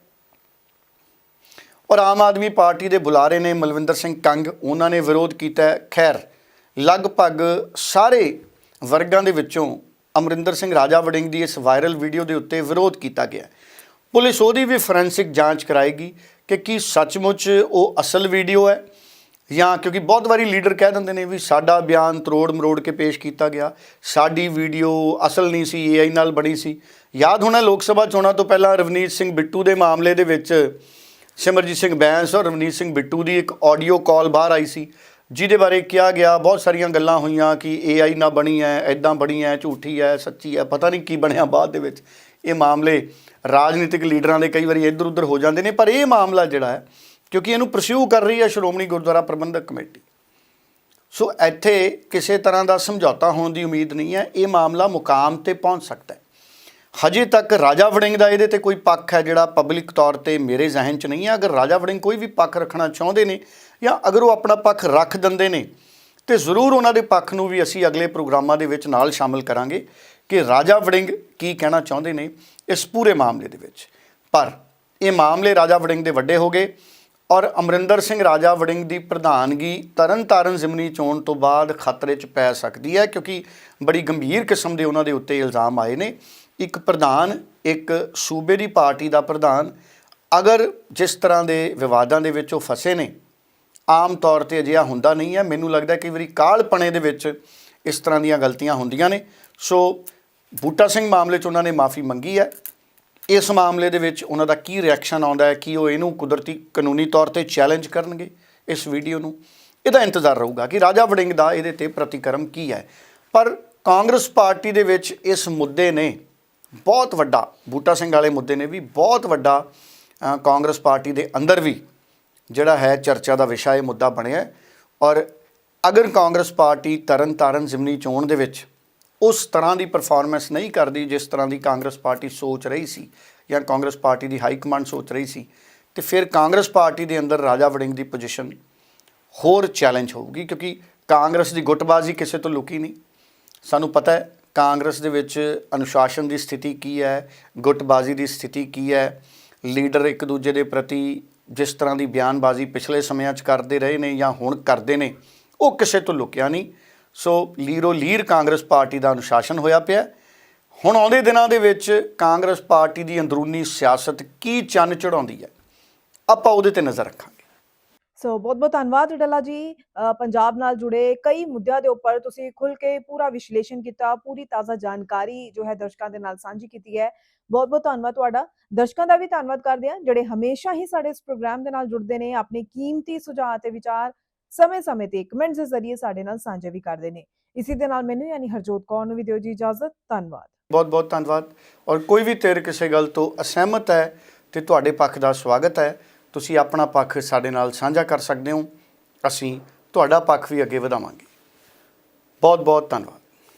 ਔਰ ਆਮ ਆਦਮੀ ਪਾਰਟੀ ਦੇ ਬੁਲਾਰੇ ਨੇ ਮਲਵਿੰਦਰ ਸਿੰਘ ਕੰਗ, ਉਹਨਾਂ ਨੇ ਵਿਰੋਧ ਕੀਤਾ ਹੈ। ਖੈਰ, ਲਗਭਗ ਸਾਰੇ ਵਰਗਾਂ ਦੇ ਵਿੱਚੋਂ ਅਮਰਿੰਦਰ ਸਿੰਘ ਰਾਜਾ ਵੜਿੰਗ ਦੀ ਇਸ ਵਾਇਰਲ ਵੀਡੀਓ ਦੇ ਉੱਤੇ ਵਿਰੋਧ ਕੀਤਾ ਗਿਆ। ਪੁਲਿਸ ਉਹਦੀ ਵੀ ਫੋਰੈਂਸਿਕ ਜਾਂਚ ਕਰਾਏਗੀ। ਕਿ ਕੀ ਸੱਚਮੁੱਚ ਉਹ ਅਸਲ ਵੀਡੀਓ ਹੈ? ਜਾਂ ਕਿਉਂਕਿ ਬਹੁਤ ਵਾਰੀ ਲੀਡਰ ਕਹਿ ਦਿੰਦੇ ਨੇ ਵੀ ਸਾਡਾ ਬਿਆਨ ਤਰੋੜ ਮਰੋੜ ਕੇ ਪੇਸ਼ ਕੀਤਾ ਗਿਆ। ਸਾਡੀ ਵੀਡੀਓ ਅਸਲ ਨਹੀਂ ਸੀ ਏਆਈ ਨਾਲ ਬਣੀ ਸੀ। ਯਾਦ ਹੋਣਾ ਲੋਕ ਸਭਾ ਚੋਣਾਂ ਤੋਂ ਪਹਿਲਾਂ ਰਵਨੀਤ ਸਿੰਘ ਬਿੱਟੂ ਦੇ ਮਾਮਲੇ ਦੇ ਵਿੱਚ ਸਿਮਰਜੀਤ ਸਿੰਘ ਬੈਂਸ ਔਰ ਰਵਨੀਤ ਸਿੰਘ ਬਿੱਟੂ ਦੀ ਇੱਕ ਆਡੀਓ ਕਾਲ ਬਾਹਰ ਆਈ ਸੀ, ਜਿਹਦੇ ਬਾਰੇ ਕਿਹਾ ਗਿਆ, ਬਹੁਤ ਸਾਰੀਆਂ ਗੱਲਾਂ ਹੋਈਆਂ ਕਿ ਏਆਈ ਨਾਲ ਬਣੀ ਹੈ ਐਦਾਂ ਬਣੀ ਹੈ, ਝੂਠੀ ਹੈ, ਸੱਚੀ ਹੈ, ਪਤਾ ਨਹੀਂ ਕੀ ਬਣਿਆ ਬਾਅਦ ਦੇ ਵਿੱਚ। ਇਹ ਮਾਮਲੇ ਰਾਜਨੀਤਿਕ ਲੀਡਰਾਂ ਦੇ ਕਈ ਵਾਰੀ ਇੱਧਰ ਉੱਧਰ ਹੋ ਜਾਂਦੇ ਨੇ, ਪਰ ਇਹ ਮਾਮਲਾ ਜਿਹੜਾ ਹੈ, ਕਿਉਂਕਿ ਇਹਨੂੰ ਪ੍ਰਸਿਊ ਕਰ ਰਹੀ ਹੈ ਸ਼੍ਰੋਮਣੀ ਗੁਰਦੁਆਰਾ ਪ੍ਰਬੰਧਕ ਕਮੇਟੀ। ਸੋ ਇੱਥੇ ਕਿਸੇ ਤਰ੍ਹਾਂ ਦਾ ਸਮਝੌਤਾ ਹੋਣ ਦੀ ਉਮੀਦ ਨਹੀਂ ਹੈ, ਇਹ ਮਾਮਲਾ ਮੁਕਾਮ ਤੇ ਪਹੁੰਚ ਸਕਦਾ ਹੈ। ਹਜੇ ਤੱਕ ਰਾਜਾ ਵੜਿੰਗ ਦਾ ਇਹਦੇ ਤੇ ਕੋਈ ਪੱਖ ਹੈ ਜਿਹੜਾ ਪਬਲਿਕ ਤੌਰ ਤੇ ਮੇਰੇ ਜ਼ਿਹਨ 'ਚ ਨਹੀਂ ਹੈ। ਅਗਰ ਰਾਜਾ ਵੜਿੰਗ ਕੋਈ ਵੀ ਪੱਖ ਰੱਖਣਾ ਚਾਹੁੰਦੇ ਨੇ ਜਾਂ ਅਗਰ ਉਹ ਆਪਣਾ ਪੱਖ ਰੱਖ ਦਿੰਦੇ ਨੇ, ਤੇ ਜ਼ਰੂਰ ਉਹਨਾਂ ਦੇ ਪੱਖ ਨੂੰ ਵੀ ਅਸੀਂ ਅਗਲੇ ਪ੍ਰੋਗਰਾਮਾਂ ਦੇ ਵਿੱਚ ਨਾਲ ਸ਼ਾਮਲ ਕਰਾਂਗੇ ਕਿ ਰਾਜਾ ਵੜਿੰਗ ਕੀ ਕਹਿਣਾ ਚਾਹੁੰਦੇ ਨੇ ਇਸ ਪੂਰੇ ਮਾਮਲੇ ਦੇ ਵਿੱਚ। ਪਰ ਇਹ ਮਾਮਲੇ ਰਾਜਾ ਵੜਿੰਗ ਦੇ ਵੱਡੇ ਹੋ ਗਏ ਔਰ ਅਮਰਿੰਦਰ ਸਿੰਘ ਰਾਜਾ ਵੜਿੰਗ ਦੀ ਪ੍ਰਧਾਨਗੀ ਤਰਨਤਾਰਨ ਜ਼ਿਮਨੀ ਚੋਣ ਤੋਂ ਬਾਅਦ ਖਤਰੇ 'ਚ ਪੈ ਸਕਦੀ ਹੈ ਕਿਉਂਕਿ ਬੜੀ ਗੰਭੀਰ ਕਿਸਮ ਦੇ ਉਹਨਾਂ ਦੇ ਉੱਤੇ ਇਲਜ਼ਾਮ ਆਏ ਨੇ। ਇੱਕ ਪ੍ਰਧਾਨ, ਇੱਕ ਸੂਬੇ ਦੀ ਪਾਰਟੀ ਦਾ ਪ੍ਰਧਾਨ, ਅਗਰ ਜਿਸ ਤਰ੍ਹਾਂ ਦੇ ਵਿਵਾਦਾਂ ਦੇ ਵਿੱਚ ਉਹ ਫਸੇ ਨੇ, ਆਮ ਤੌਰ ਤੇ ਅਜਿਹਾ ਹੁੰਦਾ ਨਹੀਂ ਹੈ। ਮੈਨੂੰ ਲੱਗਦਾ ਕਿ ਵਾਰੀ ਕਾਲਪਣੇ ਦੇ ਵਿੱਚ ਇਸ ਤਰ੍ਹਾਂ ਦੀਆਂ ਗਲਤੀਆਂ ਹੁੰਦੀਆਂ ਨੇ। ਸੋ ਬੂਟਾ ਸਿੰਘ ਮਾਮਲੇ 'ਚ ਉਹਨਾਂ ਨੇ ਮਾਫੀ ਮੰਗੀ ਹੈ। ਇਸ ਮਾਮਲੇ ਦੇ ਵਿੱਚ ਉਹਨਾਂ ਦਾ ਕੀ ਰਿਐਕਸ਼ਨ ਆਉਂਦਾ ਹੈ, ਕਿ ਉਹ ਇਹਨੂੰ ਕੁਦਰਤੀ ਕਾਨੂੰਨੀ ਤੌਰ ਤੇ ਚੈਲੰਜ ਕਰਨਗੇ ਇਸ ਵੀਡੀਓ ਨੂੰ, ਇਹਦਾ ਇੰਤਜ਼ਾਰ ਰਹੂਗਾ ਕਿ ਰਾਜਾ ਵੜਿੰਗ ਦਾ ਇਹਦੇ ਤੇ ਪ੍ਰਤੀਕਰਮ ਕੀ ਹੈ। ਪਰ ਕਾਂਗਰਸ ਪਾਰਟੀ ਦੇ ਵਿੱਚ ਇਸ ਮੁੱਦੇ ਨੇ ਬਹੁਤ ਵੱਡਾ, ਬੂਟਾ ਸਿੰਘ ਵਾਲੇ ਮੁੱਦੇ ਨੇ ਵੀ ਬਹੁਤ ਵੱਡਾ ਕਾਂਗਰਸ ਪਾਰਟੀ ਦੇ ਅੰਦਰ ਵੀ ਜਿਹੜਾ ਹੈ ਚਰਚਾ ਦਾ ਵਿਸ਼ਾ ਇਹ ਮੁੱਦਾ ਬਣਿਆ ਔਰ ਅਗਰ ਕਾਂਗਰਸ ਪਾਰਟੀ ਤਰਨਤਾਰਨ ਜ਼ਿਮਨੀ ਚੋਣ ਦੇ ਵਿੱਚ ਉਸ ਤਰ੍ਹਾਂ ਦੀ ਪਰਫਾਰਮੈਂਸ ਨਹੀਂ ਕਰਦੀ ਜਿਸ ਤਰ੍ਹਾਂ ਦੀ ਕਾਂਗਰਸ ਪਾਰਟੀ ਸੋਚ ਰਹੀ ਸੀ ਜਾਂ ਕਾਂਗਰਸ ਪਾਰਟੀ ਦੀ ਹਾਈ ਕਮਾਂਡ ਸੋਚ ਰਹੀ ਸੀ, ਤੇ ਫਿਰ ਕਾਂਗਰਸ ਪਾਰਟੀ ਦੇ ਅੰਦਰ ਰਾਜਾ ਵੜਿੰਗ ਦੀ ਪੋਜੀਸ਼ਨ ਹੋਰ ਚੈਲੰਜ ਹੋਊਗੀ ਕਿਉਂਕਿ ਕਾਂਗਰਸ ਦੀ ਗੁੱਟਬਾਜ਼ੀ ਕਿਸੇ ਤੋਂ ਲੁਕੀ ਨਹੀਂ। ਸਾਨੂੰ ਪਤਾ ਹੈ ਕਾਂਗਰਸ ਦੇ ਵਿੱਚ ਅਨੁਸ਼ਾਸਨ ਦੀ ਸਥਿਤੀ ਕੀ ਹੈ, ਗੁੱਟਬਾਜ਼ੀ ਦੀ ਸਥਿਤੀ ਕੀ ਹੈ, ਲੀਡਰ ਇੱਕ ਦੂਜੇ ਦੇ ਪ੍ਰਤੀ ਜਿਸ ਤਰ੍ਹਾਂ ਦੀ ਬਿਆਨਬਾਜ਼ੀ ਪਿਛਲੇ ਸਮਿਆਂ 'ਚ ਕਰਦੇ ਰਹੇ ਨੇ ਜਾਂ ਹੁਣ ਕਰਦੇ ਨੇ, ਉਹ ਕਿਸੇ ਤੋਂ ਲੁਕਿਆ ਨਹੀਂ। ਸੋ ਲੀਰੋ ਲੀਰ ਕਾਂਗਰਸ ਪਾਰਟੀ ਦਾ ਅਨੁਸ਼ਾਸਨ ਹੋਇਆ ਪਿਆ ਹੁਣ ਆਉਂਦੇ ਦਿਨਾਂ ਦੇ ਵਿੱਚ ਕਾਂਗਰਸ ਪਾਰਟੀ ਦੀ ਅੰਦਰੂਨੀ ਸਿਆਸਤ ਕੀ ਚੰਨ ਚੜਾਉਂਦੀ ਹੈ, ਆਪਾਂ ਉਹਦੇ ਤੇ ਨਜ਼ਰ ਰੱਖਾਂਗੇ। ਸੋ ਬਹੁਤ ਬਹੁਤ ਧੰਨਵਾਦ ਡੱਲਾ ਜੀ। ਪੰਜਾਬ ਨਾਲ ਜੁੜੇ ਕਈ ਮੁੱਦਿਆਂ ਦੇ ਉੱਪਰ ਤੁਸੀਂ ਖੁੱਲ ਕੇ ਪੂਰਾ ਵਿਸ਼ਲੇਸ਼ਣ ਕੀਤਾ, ਪੂਰੀ ਤਾਜ਼ਾ ਜਾਣਕਾਰੀ ਜੋ ਹੈ ਦਰਸ਼ਕਾਂ ਦੇ ਨਾਲ ਸਾਂਝੀ ਕੀਤੀ ਹੈ। ਬਹੁਤ ਬਹੁਤ ਧੰਨਵਾਦ ਤੁਹਾਡਾ। ਦਰਸ਼ਕਾਂ ਦਾ ਵੀ ਧੰਨਵਾਦ ਕਰਦੇ ਹਾਂ, ਜਿਹੜੇ ਹਮੇਸ਼ਾ ਹੀ ਸਾਡੇ ਇਸ ਪ੍ਰੋਗਰਾਮ ਦੇ ਨਾਲ ਜੁੜਦੇ ਨੇ, ਆਪਣੇ ਕੀਮਤੀ ਸੁਝਾਅ ਤੇ ਵਿਚਾਰ ਸਮੇਂ-ਸਮੇਂ ਤੇ ਕਮੈਂਟਸ ਦੇ ਜ਼ਰੀਏ ਸਾਡੇ ਨਾਲ ਸਾਂਝੇ ਵੀ ਕਰਦੇ ਨੇ। ਇਸੇ ਦੇ ਨਾਲ ਮੈਨੂੰ ਯਾਨੀ ਹਰਜੋਤ ਕੌਰ ਨੂੰ ਵੀ ਦਿਓ ਜੀ ਇਜਾਜ਼ਤ। ਧੰਨਵਾਦ। ਬਹੁਤ ਬਹੁਤ ਧੰਨਵਾਦ। ਔਰ ਕੋਈ ਵੀ ਤੇਰ ਕਿਸੇ ਗੱਲ ਤੋਂ ਅਸਹਿਮਤ ਹੈ ਤੇ ਤੁਹਾਡੇ ਪੱਖ ਦਾ ਸਵਾਗਤ ਹੈ, ਤੁਸੀਂ ਆਪਣਾ ਪੱਖ ਸਾਡੇ ਨਾਲ ਸਾਂਝਾ ਕਰ ਸਕਦੇ ਹੋ। ਅਸੀਂ ਤੁਹਾਡਾ ਪੱਖ ਵੀ ਅੱਗੇ ਵਧਾਵਾਂਗੇ। ਬਹੁਤ ਬਹੁਤ ਧੰਨਵਾਦ।